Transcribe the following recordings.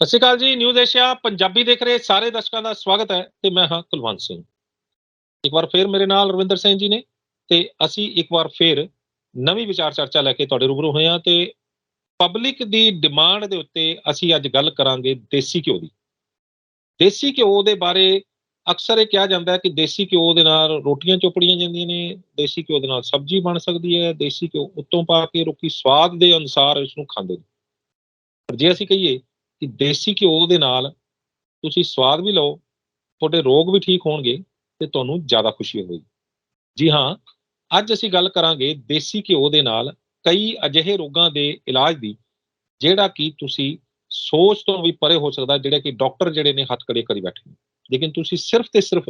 ਸਤਿ ਸ਼੍ਰੀ ਅਕਾਲ ਜੀ, news Asia Punjabi ਦੇਖ ਰਹੇ ਸਾਰੇ ਦਰਸ਼ਕਾਂ ਦਾ ਸਵਾਗਤ ਹੈ ਤੇ ਮੈਂ ਹਾਂ ਕੁਲਵੰਤ ਸਿੰਘ। ਇੱਕ ਵਾਰ ਫੇਰ ਮੇਰੇ ਨਾਲ ਰਵਿੰਦਰ ਸਿੰਘ ਜੀ ਨੇ ਤੇ ਅਸੀਂ ਇੱਕ ਵਾਰ ਫੇਰ ਨਵੀਂ ਵਿਚਾਰ ਚਰਚਾ ਲੈ ਕੇ ਤੁਹਾਡੇ ਰੂਬਰੂ ਹੋਏ ਹਾਂ ਤੇ ਪਬਲਿਕ ਦੀ ਡਿਮਾਂਡ ਦੇ ਉੱਤੇ ਅਸੀਂ ਅੱਜ ਗੱਲ ਕਰਾਂਗੇ ਦੇਸੀ ਘਿਓ ਦੀ। ਦੇਸੀ ਘਿਓ ਦੇ ਬਾਰੇ ਅਕਸਰ ਇਹ ਕਿਹਾ ਜਾਂਦਾ ਹੈ ਕਿ ਦੇਸੀ ਘਿਓ ਦੇ ਨਾਲ ਰੋਟੀਆਂ ਚੋਪੜੀਆਂ ਜਾਂਦੀਆਂ ਨੇ, ਦੇਸੀ ਘਿਓ ਦੇ ਨਾਲ ਸਬਜ਼ੀ ਬਣ ਸਕਦੀ ਹੈ, ਦੇਸੀ ਘਿਓ ਉੱਤੋਂ ਪਾ ਕੇ ਲੋਕੀ ਸਵਾਦ ਦੇ ਅਨੁਸਾਰ ਇਸ ਨੂੰ ਖਾਂਦੇ ਨੇ। ਪਰ ਜੇ ਅਸੀਂ ਕਹੀਏ ਕਿ ਦੇਸੀ ਘਿਓ ਦੇ ਨਾਲ ਤੁਸੀਂ ਸਵਾਦ ਵੀ ਲਓ ਤੁਹਾਡੇ ਰੋਗ ਵੀ ਠੀਕ ਹੋਣਗੇ ਤੇ ਤੁਹਾਨੂੰ ਜ਼ਿਆਦਾ ਖੁਸ਼ੀ ਹੋਵੇਗੀ। ਜੀ ਹਾਂ ਅੱਜ ਅਸੀਂ ਗੱਲ ਕਰਾਂਗੇ ਦੇਸੀ ਘਿਓ ਦੇ ਨਾਲ ਕਈ ਅਜਿਹੇ ਰੋਗਾਂ ਦੇ ਇਲਾਜ ਦੀ ਜਿਹੜਾ ਕਿ ਤੁਸੀਂ ਸੋਚ ਤੋਂ ਵੀ ਪਰੇ ਹੋ ਸਕਦਾ ਜਿਹੜੇ ਕਿ ਡਾਕਟਰ ਜਿਹੜੇ ਨੇ ਹੱਥ ਕੜੇ ਕਰੀ ਬੈਠੇ ਨੇ। ਲੇਕਿਨ ਤੁਸੀਂ ਸਿਰਫ ਤੇ ਸਿਰਫ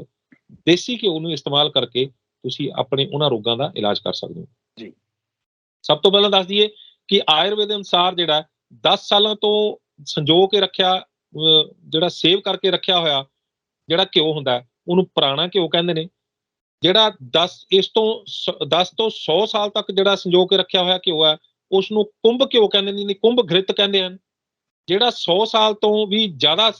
ਦੇਸੀ ਘਿਓ ਨੂੰ ਇਸਤੇਮਾਲ ਕਰਕੇ ਤੁਸੀਂ ਆਪਣੇ ਉਹਨਾਂ ਰੋਗਾਂ ਦਾ ਇਲਾਜ ਕਰ ਸਕਦੇ ਹੋ। ਜੀ। ਸਭ ਤੋਂ ਪਹਿਲਾਂ ਦੱਸ ਦਈਏ ਕਿ ਆਯੁਰਵੇਦ ਅਨੁਸਾਰ ਜਿਹੜਾ 10 ਸਾਲਾਂ ਤੋਂ ਸੰਜੋ ਕੇ ਰੱਖਿਆ ਜਿਹੜਾ ਸੇਵ ਕਰਕੇ ਰੱਖਿਆ ਹੋਇਆ, ਜਿਹੜਾ ਘਿਓ ਹੁੰਦਾ ਉਹਨੂੰ ਪੁਰਾਣਾ ਘਿਓ ਕਹਿੰਦੇ ਨੇ। ਜਿਹੜਾ 10 ਇਸ ਤੋਂ ਸ- 10 ਤੋਂ 100 ਸਾਲ ਤੱਕ ਜਿਹੜਾ ਸੰਜੋ ਕੇ ਰੱਖਿਆ ਹੋਇਆ ਘਿਓ ਹੈ ਉਸ ਨੂੰ ਕੁੰਭ ਘਿਓ ਕਹਿੰਦੇ ਨੇ ਕੁੰਭ ਘ੍ਰਿਤ ਕਹਿੰਦੇ ਹਨ। ਜਿਹੜਾ 100 ਸਾਲ ਤੋਂ ਵੀ ਜ਼ਿਆਦਾ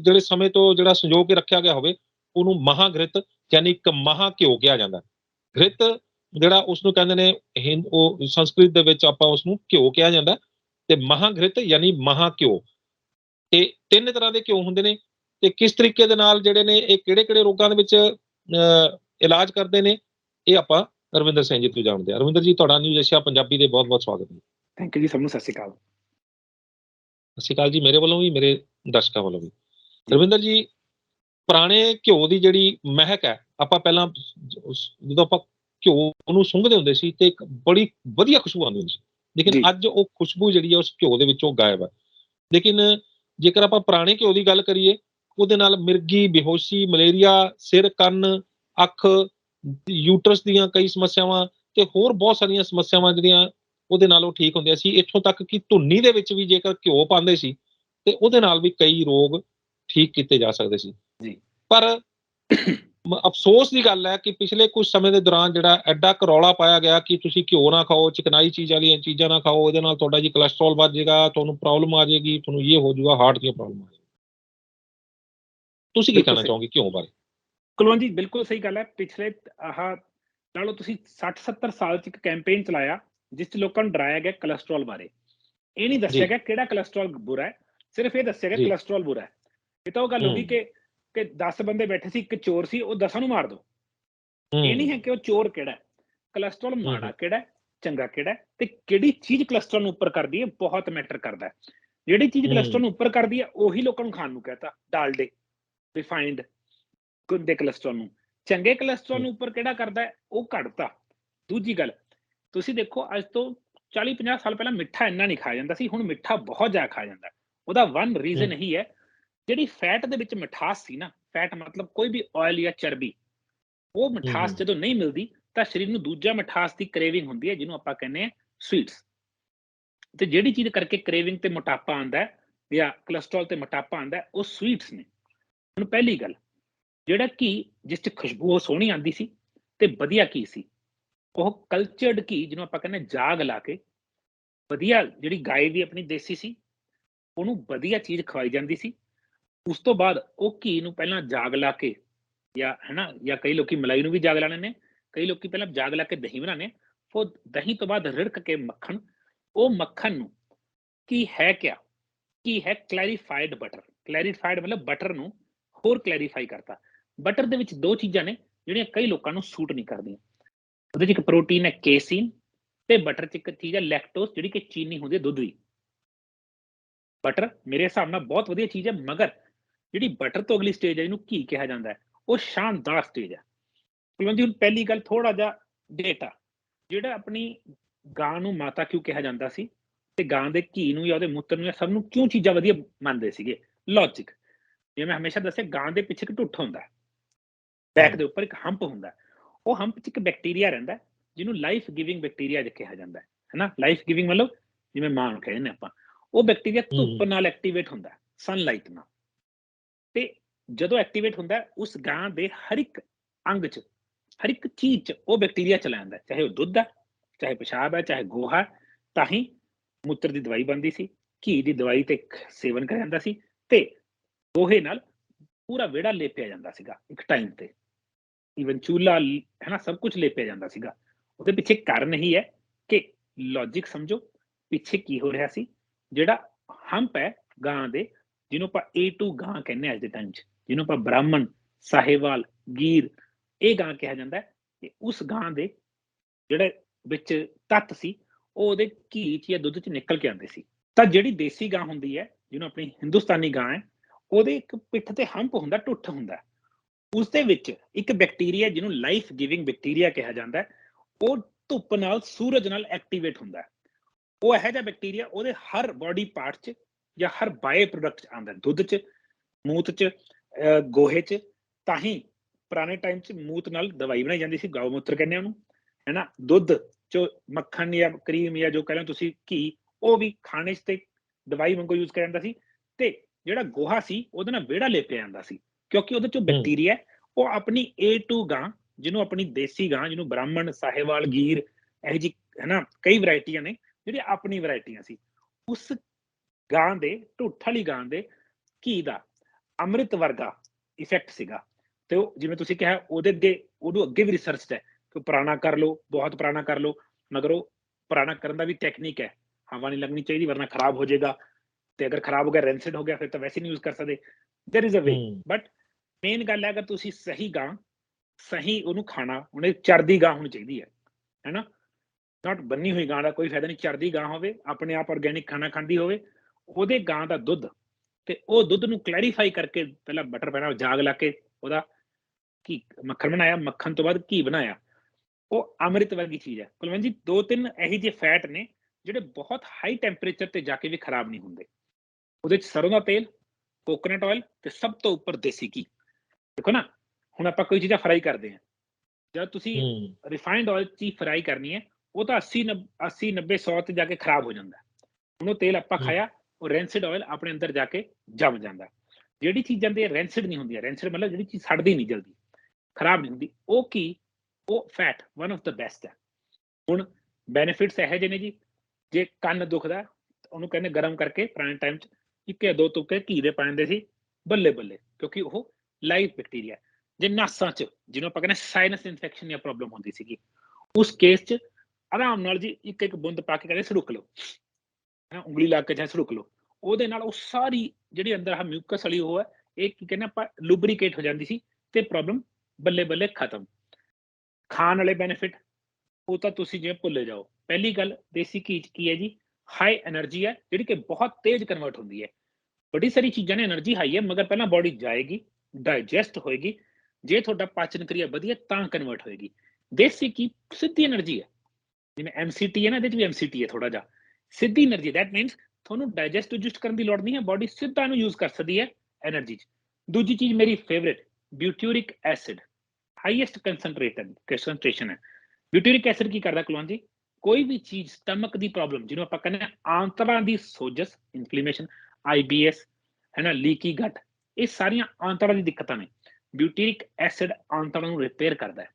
ਜਿਹੜੇ ਸਮੇਂ ਤੋਂ ਜਿਹੜਾ ਸੰਜੋ ਕੇ ਰੱਖਿਆ ਗਿਆ ਹੋਵੇ, ਉਹਨੂੰ ਮਹਾਘ੍ਰਿਤ ਯਾਨੀ ਇੱਕ ਮਹਾ ਘਿਓ ਕਿਹਾ ਜਾਂਦਾ ਹੈ। ਘ੍ਰਿਤ ਜਿਹੜਾ ਉਸ ਨੂੰ ਕਹਿੰਦੇ ਨੇ, ਹਿੰਦ, ਉਹ ਸੰਸਕ੍ਰਿਤ ਦੇ ਵਿੱਚ ਆਪਾਂ ਉਸ ਨੂੰ ਘਿਓ ਕਿਹਾ ਜਾਂਦਾ ਤੇ ਮਹਾਘ੍ਰਿਤ ਯਾਨੀ ਮਹਾ ਘਿਓ ਤੇ ਤਿੰਨ ਤਰ੍ਹਾਂ ਦੇ ਘਿਓ ਹੁੰਦੇ ਨੇ? ਤੇ ਕਿਸ ਤਰੀਕੇ ਦੇ ਨਾਲ ਜਿਹੜੇ ਨੇ ਇਹ ਕਿਹੜੇ ਕਿਹੜੇ ਰੋਗਾਂ ਦੇ ਵਿੱਚ ਇਲਾਜ ਕਰਦੇ ਨੇ? ਇਹ ਆਪਾਂ ਰਵਿੰਦਰ ਸਿੰਘ ਜੀ ਤੋਂ ਜਾਣਦੇ ਹਾਂ। ਰਵਿੰਦਰ ਜੀ ਤੁਹਾਡਾ ਨਿਊਜ਼ ਏਸ਼ੀਆ ਪੰਜਾਬੀ ਦੇ ਬਹੁਤ ਬਹੁਤ ਸਵਾਗਤ ਹੈ। ਥੈਂਕ ਯੂ ਜੀ ਸਭ ਨੂੰ ਸਤਿ ਸ਼੍ਰੀ ਅਕਾਲ। ਸਤਿ ਸ਼੍ਰੀ ਅਕਾਲ ਜੀ ਮੇਰੇ ਵੱਲੋਂ ਵੀ ਮੇਰੇ ਦਰਸ਼ਕਾਂ ਵੱਲੋਂ ਵੀ। ਰਵਿੰਦਰ ਜੀ ਪੁਰਾਣੇ ਘਿਓ ਦੀ ਜਿਹੜੀ ਮਹਿਕ ਹੈ ਆਪਾਂ ਪਹਿਲਾਂ ਜਦੋਂ ਆਪਾਂ ਘਿਓ ਨੂੰ ਸੁੰਘਦੇ ਹੁੰਦੇ ਸੀ ਤੇ ਇੱਕ ਬੜੀ ਵਧੀਆ ਖੁਸ਼ਬੂ ਆਉਂਦੀ ਹੁੰਦੀ ਸੀ। ਲੇਕਿਨ ਅੱਜ ਉਹ ਖੁਸ਼ਬੂ ਜਿਹੜੀ ਹੈ ਉਸ ਘਿਓ ਦੇ ਵਿੱਚੋਂ ਗਾਇਬ ਹੈ ਲੇਕਿਨ ਜੇਕਰ ਆਪਾਂ ਪੁਰਾਣੇ ਘਿਓ ਦੀ ਗੱਲ ਕਰੀਏ ਉਹਦੇ ਨਾਲ ਮਿਰਗੀ ਬੇਹੋਸ਼ੀ ਮਲੇਰੀਆ ਸਿਰ ਕੰਨ ਅੱਖ ਯੂਟਰਸ ਦੀਆਂ ਕਈ ਸਮੱਸਿਆਵਾਂ ਤੇ ਹੋਰ ਬਹੁਤ ਸਾਰੀਆਂ ਸਮੱਸਿਆਵਾਂ ਜਿਹੜੀਆਂ ਉਹਦੇ ਨਾਲ ਉਹ ਠੀਕ ਹੁੰਦੀਆਂ ਸੀ। ਇੱਥੋਂ ਤੱਕ ਕਿ ਧੁੰਨੀ ਦੇ ਵਿੱਚ ਵੀ ਜੇਕਰ ਘਿਓ ਪਾਉਂਦੇ ਸੀ ਤੇ ਉਹਦੇ ਨਾਲ ਵੀ ਕਈ ਰੋਗ ਠੀਕ ਕੀਤੇ ਜਾ ਸਕਦੇ ਸੀ। ਜੀ। ਪਰ ਅਫਸੋਸ ਦੀ ਗੱਲ ਹੈ ਕਿ ਪਿਛਲੇ ਕੁਝ ਸਮੇਂ ਦੇ ਦੌਰਾਨ ਜਿਹੜਾ ਐਡਾ ਕਰੌਲਾ ਪਾਇਆ ਗਿਆ ਕਿ ਤੁਸੀਂ ਘਿਓ ਨਾ ਖਾਓ ਚਿਕਨਾਈ ਚੀਜ਼ ਵਾਲੀਆਂ ਚੀਜ਼ਾਂ ਨਾ ਖਾਓ ਉਹਦੇ ਨਾਲ ਤੁਹਾਡਾ ਜੀ ਕੋਲੇਸਟ੍ਰੋਲ ਵੱਧ ਜਾਏਗਾ ਤੁਹਾਨੂੰ ਪ੍ਰੋਬਲਮ ਆ ਜਾਏਗੀ ਤੁਹਾਨੂੰ ਇਹ ਹੋ ਜਾਊਗਾ ਹਾਰਟ ਦੀਆਂ ਪ੍ਰੋਬਲਮ ਆ ਜਾਏਗੀ ਤੁਸੀਂ ਕੀ ਕਹਿਣਾ। ਚਾਹੋਗੇ ਘਿਓ ਬਾਰੇ ਕੁਲਵੰਤ ਜੀ ਬਿਲਕੁਲ ਸਹੀ ਗੱਲ ਹੈ ਪਿਛਲੇ ਆਹ ਨਾਲੋਂ ਤੁਸੀਂ 60 70 ਸਾਲ ਚ ਇੱਕ ਕੈਂਪੇਨ ਚਲਾਇਆ ਜਿਸ ਚ ਲੋਕਾਂ ਨੂੰ ਡਰਾਇਆ ਗਿਆ ਕੋਲੇਸਟ੍ਰੋਲ ਬਾਰੇ ਇਹ ਨਹੀਂ ਦੱਸਿਆ। ਗਿਆ ਕਿਹੜਾ ਕੋਲੇਸਟ੍ਰੋਲ ਬੁਰਾ ਹੈ ਸਿਰਫ ਇਹ ਦੱਸਿਆ ਗਿਆ। ਕੋਲੇਸਟ੍ਰੋਲ ਬੁਰਾ ਹੈ ਇਹ ਤਾਂ ਉਹ ਗੱਲ ਹੋ ਗਈ। ਕਿ ਕਿ 10 ਬੰਦੇ ਬੈਠੇ ਸੀ ਇੱਕ ਚੋਰ ਸੀ ਉਹ 10 ਨੂੰ ਮਾਰ ਦੋ। ਇਹ ਨਹੀਂ ਹੈ ਕਿ ਉਹ ਚੋਰ ਕਿਹੜਾ ਹੈ। ਕੋਲੇਸਟ੍ਰੋਲ ਮਾੜਾ। ਕਿਹੜਾ ਹੈ, ਚੰਗਾ ਕਿਹੜਾ ਹੈ ਤੇ ਕਿਹੜੀ ਚੀਜ਼ ਕੋਲੇਸਟ੍ਰੋਲ ਨੂੰ ਉੱਪਰ ਕਰਦੀ ਹੈ ਬਹੁਤ ਮੈਟਰ ਕਰਦਾ ਹੈ। ਜਿਹੜੀ ਚੀਜ਼। ਕੋਲੇਸਟ੍ਰੋਲ ਨੂੰ ਉੱਪਰ ਕਰਦੀ ਹੈ ਉਹੀ ਲੋਕਾਂ ਨੂੰ ਖਾਣ ਨੂੰ ਕਹਤਾ ਡਾਲਡੇ ਰਿਫਾਈਨਡ ਗੁੱਡੇ ਕੋਲੇਸਟ੍ਰੋਲ ਨੂੰ। ਚੰਗੇ ਕੋਲੇਸਟ੍ਰੋਲ ਨੂੰ ਉੱਪਰ ਕਿਹੜਾ ਕਰਦਾ ਹੈ? ਉਹ ਘਟਦਾ। ਦੂਜੀ ਗੱਲ ਤੁਸੀਂ ਦੇਖੋ ਅੱਜ ਤੋਂ 40 50 ਸਾਲ ਪਹਿਲਾਂ ਮਿੱਠਾ ਇੰਨਾ ਨਹੀਂ ਖਾਇਆ ਜਾਂਦਾ ਸੀ ਹੁਣ ਮਿੱਠਾ ਬਹੁਤ ਜ਼ਿਆਦਾ ਖਾਇਆ ਜਾਂਦਾ। ਉਹਦਾ ਵਨ ਰੀਜ਼ਨ ਇਹੀ ਹੈ ਜਿਹੜੀ ਫੈਟ ਦੇ ਵਿੱਚ ਮਿਠਾਸ ਸੀ ਨਾ ਫੈਟ ਮਤਲਬ ਕੋਈ ਵੀ ਆਇਲ ਜਾਂ ਚਰਬੀ ਉਹ ਮਿਠਾਸ। ਜਦੋਂ ਨਹੀਂ ਮਿਲਦੀ ਤਾਂ ਸਰੀਰ ਨੂੰ ਦੂਜਾ ਮਿਠਾਸ ਦੀ ਕ੍ਰੇਵਿੰਗ ਹੁੰਦੀ ਹੈ ਜਿਹਨੂੰ ਆਪਾਂ ਕਹਿੰਦੇ ਆ ਸਵੀਟਸ ਤੇ ਜਿਹੜੀ ਚੀਜ਼ ਕਰਕੇ ਕ੍ਰੇਵਿੰਗ ਤੇ ਮੋਟਾਪਾ ਆਂਦਾ ਹੈ ਜਾਂ ਕੋਲੇਸਟ੍ਰੋਲ ਤੇ ਮੋਟਾਪਾ ਆਂਦਾ ਉਹ ਸਵੀਟਸ ਨੇ। ਹੁਣ ਪਹਿਲੀ ਗੱਲ ਜਿਹੜਾ ਘੀ ਜਿਸ 'ਚ ਖੁਸ਼ਬੂ ਉਹ ਸੋਹਣੀ ਆਂਦੀ ਸੀ ਤੇ ਵਧੀਆ ਘੀ ਸੀ ਉਹ ਕਲਚਰਡ ਘੀ ਜਿਹਨੂੰ ਆਪਾਂ ਕਹਿੰਦੇ ਜਾਗ ਲਾ ਕੇ ਵਧੀਆ ਜਿਹੜੀ ਗਾਏ ਦੀ ਆਪਣੀ ਦੇਸੀ ਸੀ ਉਹਨੂੰ ਵਧੀਆ ਚੀਜ਼ ਖਵਾਈ ਜਾਂਦੀ ਸੀ। ਉਸ ਤੋਂ ਬਾਅਦ ਉਹ ਘੀ ਨੂੰ ਪਹਿਲਾਂ ਜਾਗ ਲਾ ਕੇ ਜਾਂ ਹਨਾ, ਜਾਂ ਕਈ ਲੋਕੀ ਮਲਾਈ ਨੂੰ ਵੀ ਜਾਗ ਲਾਣੇ ਨੇ ਕਈ ਲੋਕੀ ਪਹਿਲਾਂ ਜਾਗ ਲਾ ਕੇ ਦਹੀਂ ਬਣਾਉਂਦੇ ਫਿਰ ਦਹੀਂ ਤੋਂ ਬਾਅਦ ਰਿੜਕ ਕੇ ਮੱਖਣ, ਉਹ ਮੱਖਣ ਨੂੰ ਕੀ ਹੈ ਕਿਆ? ਕੀ ਹੈ ਕਲੈਰੀਫਾਈਡ ਬਟਰ ਕਲੈਰੀਫਾਈਡ ਮਤਲਬ ਬਟਰ ਨੂੰ ਹੋਰ ਕਲੈਰੀਫਾਈ ਕਰਤਾ। ਬਟਰ ਦੇ ਵਿੱਚ ਦੋ ਚੀਜ਼ਾਂ ਨੇ ਜਿਹੜੀਆਂ ਕਈ ਲੋਕਾਂ ਨੂੰ ਸੂਟ ਨਹੀਂ ਕਰਦੀਆਂ। ਉਹਦੇ 'ਚ ਇੱਕ ਪ੍ਰੋਟੀਨ ਹੈ ਕੇਸੀਨ ਤੇ ਬਟਰ 'ਚ ਇੱਕ ਚੀਜ਼ ਹੈ ਲੈਕਟੋਸ ਜਿਹੜੀ ਕਿ ਚੀਨੀ ਹੁੰਦੀ ਹੈ ਦੁੱਧ ਦੀ। ਬਟਰ ਮੇਰੇ ਹਿਸਾਬ ਨਾਲ ਬਹੁਤ ਵਧੀਆ ਚੀਜ਼ ਹੈ, ਮਗਰ ਜਿਹੜੀ ਬਟਰ ਤੋਂ ਅਗਲੀ ਸਟੇਜ ਹੈ ਜਿਹਨੂੰ ਘੀ ਕਿਹਾ ਜਾਂਦਾ ਹੈ। ਉਹ ਸ਼ਾਨਦਾਰ ਸਟੇਜ ਹੈ। ਕੁਲਵੰਤ ਜੀ ਹੁਣ ਪਹਿਲੀ ਗੱਲ ਥੋੜਾ ਜਿਹਾ ਡੇਟਾ ਜਿਹੜਾ ਆਪਣੀ ਗਾਂ ਨੂੰ ਮਾਤਾ ਕਿਉਂ ਕਿਹਾ ਜਾਂਦਾ ਸੀ ਤੇ ਗਾਂ ਦੇ ਘੀ ਨੂੰ ਜਾਂ ਉਹਦੇ ਮੂਤਰ ਨੂੰ ਜਾਂ ਸਭ ਨੂੰ ਕਿਉਂ ਚੀਜ਼ਾਂ ਵਧੀਆ ਮੰਨਦੇ ਸੀਗੇ? ਲੌਜੀਕ ਜਿਵੇਂ ਮੈਂ ਹਮੇਸ਼ਾ ਦੱਸਿਆ ਗਾਂ ਦੇ ਪਿੱਛੇ ਇੱਕ ਢੁੱਠ ਹੁੰਦਾ ਹੈ। ਬੈਕ ਦੇ ਉੱਪਰ ਇੱਕ ਹੰਪ ਹੁੰਦਾ। ਉਹ ਹੰਪ 'ਚ ਇੱਕ ਬੈਕਟੀਰੀਆ ਰਹਿੰਦਾ ਜਿਹਨੂੰ ਲਾਈਫ ਗਿਵਿੰਗ ਬੈਕਟੀਰੀਆ ਕਿਹਾ ਜਾਂਦਾ ਹੈ। ਹੈਨਾ? ਲਾਈਫ ਗਿਵਿੰਗ ਮਤਲਬ ਜਿਵੇਂ ਮਾਂ ਨੂੰ ਕਹਿੰਦੇ ਨੇ ਆਪਾਂ। ਉਹ ਬੈਕਟੀਰੀਆ ਧੁੱਪ ਨਾਲ ਐਕਟੀਵੇਟ ਹੁੰਦਾ ਸਨਲਾਈਟ ਨਾਲ। ਤੇ ਜਦੋਂ ਐਕਟੀਵੇਟ ਹੁੰਦਾ ਉਸ ਗਾਂ ਦੇ ਹਰ ਇੱਕ ਅੰਗ 'ਚ, ਹਰ ਇੱਕ ਚੀਜ਼ 'ਚ ਉਹ ਬੈਕਟੀਰੀਆ ਚਲਾ ਜਾਂਦਾ ਚਾਹੇ ਉਹ ਦੁੱਧ ਹੈ, ਚਾਹੇ ਪਿਸ਼ਾਬ ਹੈ, ਚਾਹੇ ਗੋਹਾ ਤਾਂ ਹੀ ਮੂਤਰ ਦੀ ਦਵਾਈ ਬਣਦੀ ਸੀ, ਘੀ ਦੀ ਦਵਾਈ ਤੇ ਸੇਵਨ ਕਰਿਆ ਜਾਂਦਾ ਸੀ ਤੇ ਗੋਹੇ ਨਾਲ ਪੂਰਾ ਵਿਹੜਾ ਲੇਪਿਆ ਜਾਂਦਾ ਸੀਗਾ ਇੱਕ ਟਾਈਮ ਤੇ। ਇਵਨ ਚੂਲਾ ਹੈ ਨਾ, ਸਭ ਕੁਝ ਲੇਪਿਆ ਜਾਂਦਾ ਸੀਗਾ। ਉਹਦੇ ਪਿੱਛੇ ਕਾਰਨ ਹੀ ਹੈ ਕਿ ਲੌਜੀਕ ਸਮਝੋ, ਪਿੱਛੇ ਕੀ ਹੋ ਰਿਹਾ ਸੀ? ਜਿਹੜਾ ਹੰਪ ਹੈ ਗਾਂ ਦੇ ਜਿਹਨੂੰ ਆਪਾਂ A2 ਗਾਂ ਕਹਿੰਦੇ ਆ ਅੱਜ ਦੇ ਟਾਈਮ 'ਚ, ਜਿਹਨੂੰ ਆਪਾਂ ਬ੍ਰਾਹਮਣ, ਸਾਹੇਵਾਲ, ਗੀਰ ਇਹ ਗਾਂ ਕਿਹਾ ਜਾਂਦਾ ਤੇ ਉਸ ਗਾਂ ਦੇ ਜਿਹੜੇ ਵਿੱਚ ਤੱਤ ਸੀ, ਉਹ ਉਹਦੇ ਘੀ 'ਚ ਜਾਂ ਦੁੱਧ 'ਚ ਨਿਕਲ ਕੇ ਆਉਂਦੇ ਸੀ ਤਾਂ ਜਿਹੜੀ ਦੇਸੀ ਗਾਂ ਹੁੰਦੀ ਹੈ, ਜਿਹਨੂੰ ਆਪਣੀ ਹਿੰਦੁਸਤਾਨੀ ਗਾਂ ਹੈ, ਉਹਦੇ ਇੱਕ ਪਿੱਠ ਤੇ ਹੰਪ ਹੁੰਦਾ ਟੁੱਟ ਹੁੰਦਾ ਹੈ। ਉਸ ਦੇ ਵਿੱਚ ਇੱਕ ਬੈਕਟੀਰੀਆ ਜਿਹਨੂੰ ਲਾਈਫ ਗਿਵਿੰਗ ਬੈਕਟੀਰੀਆ ਕਿਹਾ ਜਾਂਦਾ ਉਹ ਧੁੱਪ ਨਾਲ ਸੂਰਜ ਨਾਲ ਐਕਟੀਵੇਟ ਹੁੰਦਾ ਉਹ ਇਹੋ ਜਿਹਾ ਬੈਕਟੀਰੀਆ ਉਹਦੇ ਹਰ ਬਾਡੀ ਪਾਰਟ 'ਚ ਜਾਂ ਹਰ ਬਾਏ ਪ੍ਰੋਡਕਟ ਹੈ। ਦੁੱਧ 'ਚ ਮੂਤ 'ਚ ਗੋਹੇ 'ਚ ਤਾਂ ਹੀ ਪੁਰਾਣੇ ਟਾਈਮ 'ਚ ਮੂਤ ਨਾਲ ਦਵਾਈ ਬਣਾਈ ਜਾਂਦੀ ਸੀ ਗਊ ਮੂਤਰ ਕਹਿੰਦੇ ਉਹਨੂੰ ਹੈਨਾ? ਦੁੱਧ 'ਚ ਮੱਖਣ ਜਾਂ ਕਰੀਮ ਜਾਂ ਜੋ ਕਹਿੰਦੇ ਤੁਸੀਂ ਘੀ ਉਹ ਵੀ ਖਾਣੇ 'ਚ ਤੇ ਦਵਾਈ ਵਾਂਗੂ ਯੂਜ਼ ਕਰਿਆ ਜਾਂਦਾ ਸੀ ਤੇ ਜਿਹੜਾ ਗੋਹਾ ਸੀ ਉਹਦੇ ਨਾਲ ਵਿਹੜਾ ਲੇਪਿਆ ਜਾਂਦਾ ਸੀ ਕਿਉਂਕਿ ਉਹਦੇ 'ਚੋਂ ਬੈਕਟੀਰੀਆ ਉਹ ਆਪਣੀ A2 ਗਾਂ ਜਿਹਨੂੰ ਆਪਣੀ ਦੇਸੀ ਗਾਂ ਜਿਹਨੂੰ ਬ੍ਰਾਹਮਣ ਸਾਹੇਵਾਲ ਗੀਰ ਇਹ ਜੀ ਹੈਨਾ? ਕਈ ਵੈਰਾਈਟੀਆਂ ਨੇ ਜਿਹੜੀ ਆਪਣੀ ਵੈਰਾਈਟੀਆਂ ਸੀ ਉਸ ਗਾਂ ਦੇ ਢੁੱਠ ਵਾਲੀ ਗਾਂ ਦੇ ਘੀ ਦਾ ਅੰਮ੍ਰਿਤ ਵਰਗਾ ਇਫੈਕਟ ਸੀਗਾ ਤੇ ਉਹ ਜਿਵੇਂ ਤੁਸੀਂ ਕਿਹਾ ਉਹਦੇ ਅੱਗੇ ਉਹਨੂੰ ਅੱਗੇ ਵੀ ਰਿਸਰਚ ਹੈ ਕਿ ਪੁਰਾਣਾ ਕਰ ਲਓ ਬਹੁਤ ਪੁਰਾਣਾ ਕਰ ਲਓ ਮਗਰ ਉਹ ਪੁਰਾਣਾ ਕਰਨ ਦਾ ਵੀ ਟੈਕਨੀਕ ਹੈ ਹਵਾ ਨਹੀਂ ਲੱਗਣੀ ਚਾਹੀਦੀ ਵਰਨਾ ਖਰਾਬ ਹੋ ਜਾਏਗਾ ਤੇ ਅਗਰ ਖਰਾਬ ਹੋ ਗਿਆ ਰੈਂਸਿਡ ਹੋ ਗਿਆ ਫਿਰ ਤਾਂ ਵੈਸੇ ਨਹੀਂ ਯੂਜ਼ ਕਰ ਸਕਦੇ देयर इज अ ਵੇ ਹੂੰ, ਬਟ ਮੇਨ ਗੱਲ ਹੈ ਅਗਰ ਤੁਸੀਂ ਸਹੀ ਗਾਂ ਸਹੀ ਉਹਨੂੰ ਖਾਣਾ ਉਹਨੇ ਚਰਦੀ ਗਾਂ ਹੋਣੀ ਚਾਹੀਦੀ ਹੈ ਹੈਨਾ ਨਾਟ ਬੰਨੀ ਹੋਈ ਗਾਂ ਦਾ ਕੋਈ ਫਾਇਦਾ ਨਹੀਂ ਚਰਦੀ ਗਾਂ ਹੋਵੇ ਆਪਣੇ ਆਪ ਆਰਗੇਨਿਕ ਖਾਣਾ ਖਾਂਦੀ ਹੋਵੇ ਉਹਦੇ ਗਾਂ ਦਾ ਦੁੱਧ ਤੇ ਉਹ ਦੁੱਧ ਨੂੰ ਕਲੈਰੀਫਾਈ ਕਰਕੇ ਪਹਿਲਾਂ ਬਟਰ ਪੈਣਾ ਜਾਗ ਲਾ ਕੇ ਉਹਦਾ ਕੀ ਮੱਖਣ ਬਣਾਇਆ ਮੱਖਣ ਤੋਂ ਬਾਅਦ ਘੀ ਬਣਾਇਆ। ਉਹ ਅੰਮ੍ਰਿਤ ਵਰਗੀ ਚੀਜ਼ ਹੈ। ਕੁਲਵੰਤ ਜੀ ਦੋ ਤਿੰਨ ਇਹੀ ਜਿਹੇ ਫੈਟ ਨੇ ਜਿਹੜੇ ਬਹੁਤ ਹਾਈ ਟੈਂਪਰੇਚਰ ਤੇ ਜਾ ਕੇ ਵੀ ਖਰਾਬ ਨਹੀਂ ਹੁੰਦੇ। ਉਹਦੇ ਚ ਸਰੋਂ ਦਾ ਤੇਲ ਕੋਕੋਨਟ ਆਇਲ ਤੇ ਸਭ ਤੋਂ ਉੱਪਰ ਦੇਸੀ ਘੀ। ਦੇਖੋ ਨਾ ਹੁਣ ਆਪਾਂ ਕੋਈ ਚੀਜ਼ਾਂ ਫਰਾਈ ਕਰਦੇ ਹਾਂ। ਜਦ ਤੁਸੀਂ ਰਿਫਾਈਨਡ ਆਇਲ 'ਚ ਫਰਾਈ ਕਰਨੀ ਹੈ ਉਹ ਤਾਂ 80 ਨੱਬ- 80 90 100 ਤੇ ਜਾ ਕੇ ਖਰਾਬ ਹੋ ਜਾਂਦਾ। ਹੈ। ਹੁਣ ਉਹ ਤੇਲ ਆਪਾਂ। ਖਾਇਆ ਉਹ ਰੈਂਸਿਡ ਆਇਲ ਆਪਣੇ ਅੰਦਰ ਜਾ ਕੇ ਜੰਮ ਜਾਂਦਾ ਜਿਹੜੀ ਚੀਜ਼ਾਂ ਦੇ ਰੈਂਸਿਡ ਨਹੀਂ ਹੁੰਦੀਆਂ ਰੈਂਸਿਡ ਮਤਲਬ ਜਿਹੜੀ ਚੀਜ਼ ਸੜਦੀ ਨਹੀਂ ਜਲਦੀ, ਖਰਾਬ ਨਹੀਂ ਹੁੰਦੀ, ਉਹ ਕੀ? ਉਹ fat one of the best ਹੈ। ਹੁਣ ਬੈਨੀਫਿਟਸ ਇਹੋ ਜਿਹੇ ਨੇ ਜੀ, ਜੇ ਕੰਨ ਦੁਖਦਾ ਉਹਨੂੰ ਕਹਿੰਦੇ ਗਰਮ ਕਰਕੇ ਪੁਰਾਣੇ ਟਾਈਮ 'ਚ ਇੱਕ ਜਾਂ ਦੋ ਤੁਪਕੇ ਘੀ ਦੇ ਪਾਉਂਦੇ ਸੀ, ਬੱਲੇ ਬੱਲੇ, ਕਿਉਂਕਿ ਉਹ ਲਾਈਵ ਬੈਕਟੀਰੀਆ ਜੇ ਨਾਸਾਂ 'ਚ, ਜਿਹਨੂੰ ਆਪਾਂ ਕਹਿੰਦੇ ਸਾਈਨਸ ਇਨਫੈਕਸ਼ਨ ਜਾਂ ਪ੍ਰੋਬਲਮ ਹੁੰਦੀ ਸੀਗੀ, ਉਸ ਕੇਸ 'ਚ ਆਰਾਮ ਨਾਲ ਜੀ ਇੱਕ ਇੱਕ ਬੂੰਦ ਪਾ ਕੇ ਕਹਿੰਦੇ ਸੜੁਕ ਲਓ। ਹੈ ਉਂਗਲੀ ਲਾ ਕੇ ਜਾਂ ਸੁਲਕ ਲਓ। ਉਹਦੇ ਨਾਲ ਉਹ ਸਾਰੀ ਜਿਹੜੀ ਅੰਦਰ ਆ ਮਿਊਕਸ ਵਾਲੀ ਉਹ ਹੈ, ਇਹ ਕੀ ਕਹਿੰਦੇ ਆਪਾਂ ਲੁਬਰੀਕੇਟ ਹੋ ਜਾਂਦੀ ਸੀ ਤੇ ਪ੍ਰੋਬਲਮ ਬੱਲੇ ਬੱਲੇ ਖਤਮ। ਖਾਣ ਵਾਲੇ ਬੈਨੀਫਿਟ ਉਹ ਤਾਂ ਤੁਸੀਂ ਜੇ ਭੁੱਲੇ ਜਾਓ। ਪਹਿਲੀ ਗੱਲ ਦੇਸੀ ਘੀ ਕੀ ਹੈ ਜੀ? ਹਾਈ એનર્ਜੀ ਹੈ, ਜਿਹੜੀ ਕਿ ਬਹੁਤ ਤੇਜ਼ ਕਨਵਰਟ ਹੁੰਦੀ ਹੈ। ਬੜੀ ਸਾਰੀ ਚੀਜ਼ਾਂ ਨੇ એનર્ਜੀ ਹਾਈ ਹੈ, ਮਗਰ ਪਹਿਲਾਂ ਬਾਡੀ ਜਾਏਗੀ ਡਾਈਜੈਸਟ ਹੋਏਗੀ, ਜੇ ਤੁਹਾਡਾ ਪਾਚਨ ਕਿਰਿਆ ਵਧੀਆ ਤਾਂ ਕਨਵਰਟ ਹੋਏਗੀ। ਦੇਸੀ ਕੀ ਸਿੱਧੀ એનર્ਜੀ ਹੈ। ਜਿਵੇਂ MCT ਹੈ ਨਾ, ਇਹਦੇ ਵਿੱਚ ਵੀ MCT ਹੈ ਥੋੜਾ ਜਿਹਾ। ਸਿੱਧੀ એનર્ਜੀ ਥੈਟ ਮੀਨਸ ਤੁਹਾਨੂੰ ਡਾਈਜੈਸਟ ਡਿਜੈਸਟ ਕਰਨ ਦੀ ਲੋੜ ਨਹੀਂ ਹੈ ਬਾਡੀ ਸਿੱਧਾ ਇਹਨੂੰ ਯੂਜ਼ ਕਰ ਸਕਦੀ ਹੈ એનર્ਜੀ ਚ। ਦੂਜੀ ਚੀਜ਼ ਮੇਰੀ favourite butyric acid highest concentrated concentration ਹੈ। ਬਿਊਟਿਊਰਿਕ ਐਸਿਡ ਕੀ ਕਰਦਾ ਕੁਲਵੰਤ ਜੀ? ਕੋਈ ਵੀ ਚੀਜ਼ ਸਟਮਕ ਦੀ ਪ੍ਰੋਬਲਮ ਜਿਹਨੂੰ ਆਪਾਂ ਕਹਿੰਦੇ ਆਂਤਰਾਂ ਦੀ ਸੋਜਸ ਇਨਫਲੇਮੇਸ਼ਨ ਆਈਬੀਐਸ ਹੈ ਨਾ ਲੀਕੀ ਗਟ ਇਹ ਸਾਰੀਆਂ ਆਂਤਰਾਂ ਦੀ ਦਿੱਕਤਾਂ ਨੇ। ਬਿਊਟਿਊਰਿਕ ਐਸਿਡ ਆਂਤਰਾਂ ਨੂੰ ਰਿਪੇਅਰ ਕਰਦਾ ਹੈ।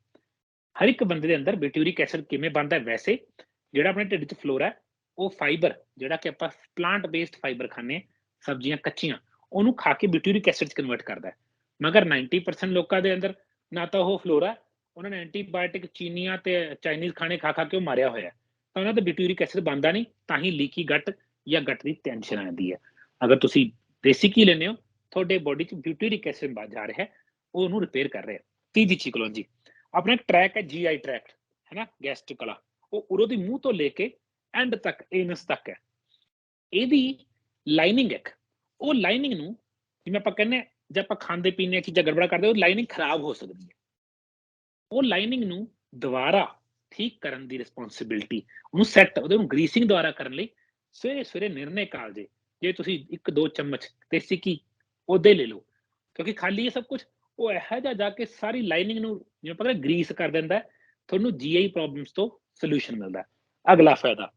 ਹਰ ਇੱਕ ਬੰਦੇ ਦੇ ਅੰਦਰ ਬਿਊਟਿਊਰਿਕ ਐਸਿਡ ਕਿਵੇਂ ਬਣਦਾ ਹੈ? ਵੈਸੇ ਜਿਹੜਾ ਆਪਣੇ ਢਿੱਡ 'ਚ ਫਲੋਰਾ ਹੈ ਉਹ ਫਾਈਬਰ ਜਿਹੜਾ ਕਿ ਆਪਾਂ ਪਲਾਂਟ ਬੇਸਡ ਫਾਈਬਰ ਖਾਂਦੇ ਹਾਂ, ਸਬਜ਼ੀਆਂ ਕੱਚੀਆਂ, ਉਹਨੂੰ ਖਾ ਕੇ ਬਿਊਟਿਊਰਿਕ ਐਸਿਡ 'ਚ ਕਨਵਰਟ ਕਰਦਾ ਹੈ। ਮਗਰ 90% ਲੋਕਾਂ ਦੇ ਅੰਦਰ ਨਾ ਤਾਂ ਉਹ ਫਲੋਰਾ ਉਹਨਾਂ ਨੇ ਐਂਟੀਬਾਇਓਟਿਕ ਚੀਨੀਆਂ ਤੇ ਚਾਈਨੀਜ਼ ਖਾਣੇ ਖਾ ਖਾ ਕੇ ਉਹ ਮਾਰਿਆ ਹੋਇਆ ਤਾਂ ਉਹਨਾਂ ਦਾ ਬਿਊਟਿਊਰਿਕ ਐਸਿਡ ਬਣਦਾ ਨਹੀਂ, ਤਾਂ ਹੀ ਲੀਕੀ ਗੱਟ ਜਾਂ ਗੱਟ ਦੀ ਟੈਨਸ਼ਨ ਆਉਂਦੀ ਹੈ। ਅਗਰ ਤੁਸੀਂ ਦੇਸੀ ਘੀ ਲੈਂਦੇ ਹੋ, ਤੁਹਾਡੇ ਬੋਡੀ 'ਚ ਬਿਊਟਿਊਰਿਕ ਐਸਿਡ ਵੱਧ ਜਾ ਰਿਹਾ ਹੈ ਉਹ ਉਹਨੂੰ ਰਿਪੇਅਰ ਕਰ ਰਿਹਾ ਹੈ। ਤੀਜੀ ਚੀਕਲੋਨ ਜੀ ਆਪਣਾ ਇੱਕ ਟਰੈਕ ਹੈ ਜੀਆਈ ਟਰੈਕਟ ਹੈ ਨਾ ਗੈਸਟ੍ਰਿਕ ਵਾਲਾ ਉਹ ਉਰੋਂ ਦੀ ਮੂੰਹ ਤੋਂ ਲੈ ਕੇ ਐਂਡ ਤੱਕ ਏਨਸ ਤੱਕ ਹੈ। ਇਹਦੀ ਲਾਈਨਿੰਗ ਇੱਕ। ਉਹ ਲਾਈਨਿੰਗ ਨੂੰ ਜਿਵੇਂ ਆਪਾਂ ਕਹਿੰਦੇ ਹਾਂ, ਜੇ ਆਪਾਂ ਖਾਂਦੇ ਪੀਂਦੇ ਚੀਜ਼ਾਂ ਗੜਬੜਾ ਕਰਦੇ ਉਹ ਲਾਈਨਿੰਗ ਖਰਾਬ ਹੋ ਸਕਦੀ ਹੈ। ਉਹ ਲਾਈਨਿੰਗ ਨੂੰ ਦੁਬਾਰਾ ਠੀਕ ਕਰਨ ਦੀ ਰਿਸਪੌਂਸਿਬਿਲਟੀ ਉਹਨੂੰ ਸੈੱਟ ਉਹਦੇ ਨੂੰ ਗਰੀਸਿੰਗ ਦੁਆਰਾ ਕਰਨ ਲਈ ਸਵੇਰੇ ਸਵੇਰੇ ਨਿਰਣੇ ਕਾਲਜੇ ਜੇ। ਤੁਸੀਂ ਇੱਕ ਦੋ ਚਮਚ ਦੇਸੀ ਘੀ ਉਹਦੇ ਲੈ ਲਓ। ਕਿਉਂਕਿ ਖਾਲੀ ਇਹ ਸਭ ਕੁਝ ਉਹ ਇਹੋ ਜਿਹਾ ਜਾ ਕੇ ਸਾਰੀ ਲਾਈਨਿੰਗ ਨੂੰ ਜਿਵੇਂ ਪਤਾ ਗਰੀਸ ਕਰ ਦਿੰਦਾ ਹੈ, ਤੁਹਾਨੂੰ ਜੀਆਈ ਪ੍ਰੋਬਲਮਸ ਤੋਂ ਸੋਲੂਸ਼ਨ ਮਿਲਦਾ ਅਗਲਾ ਫਾਇਦਾ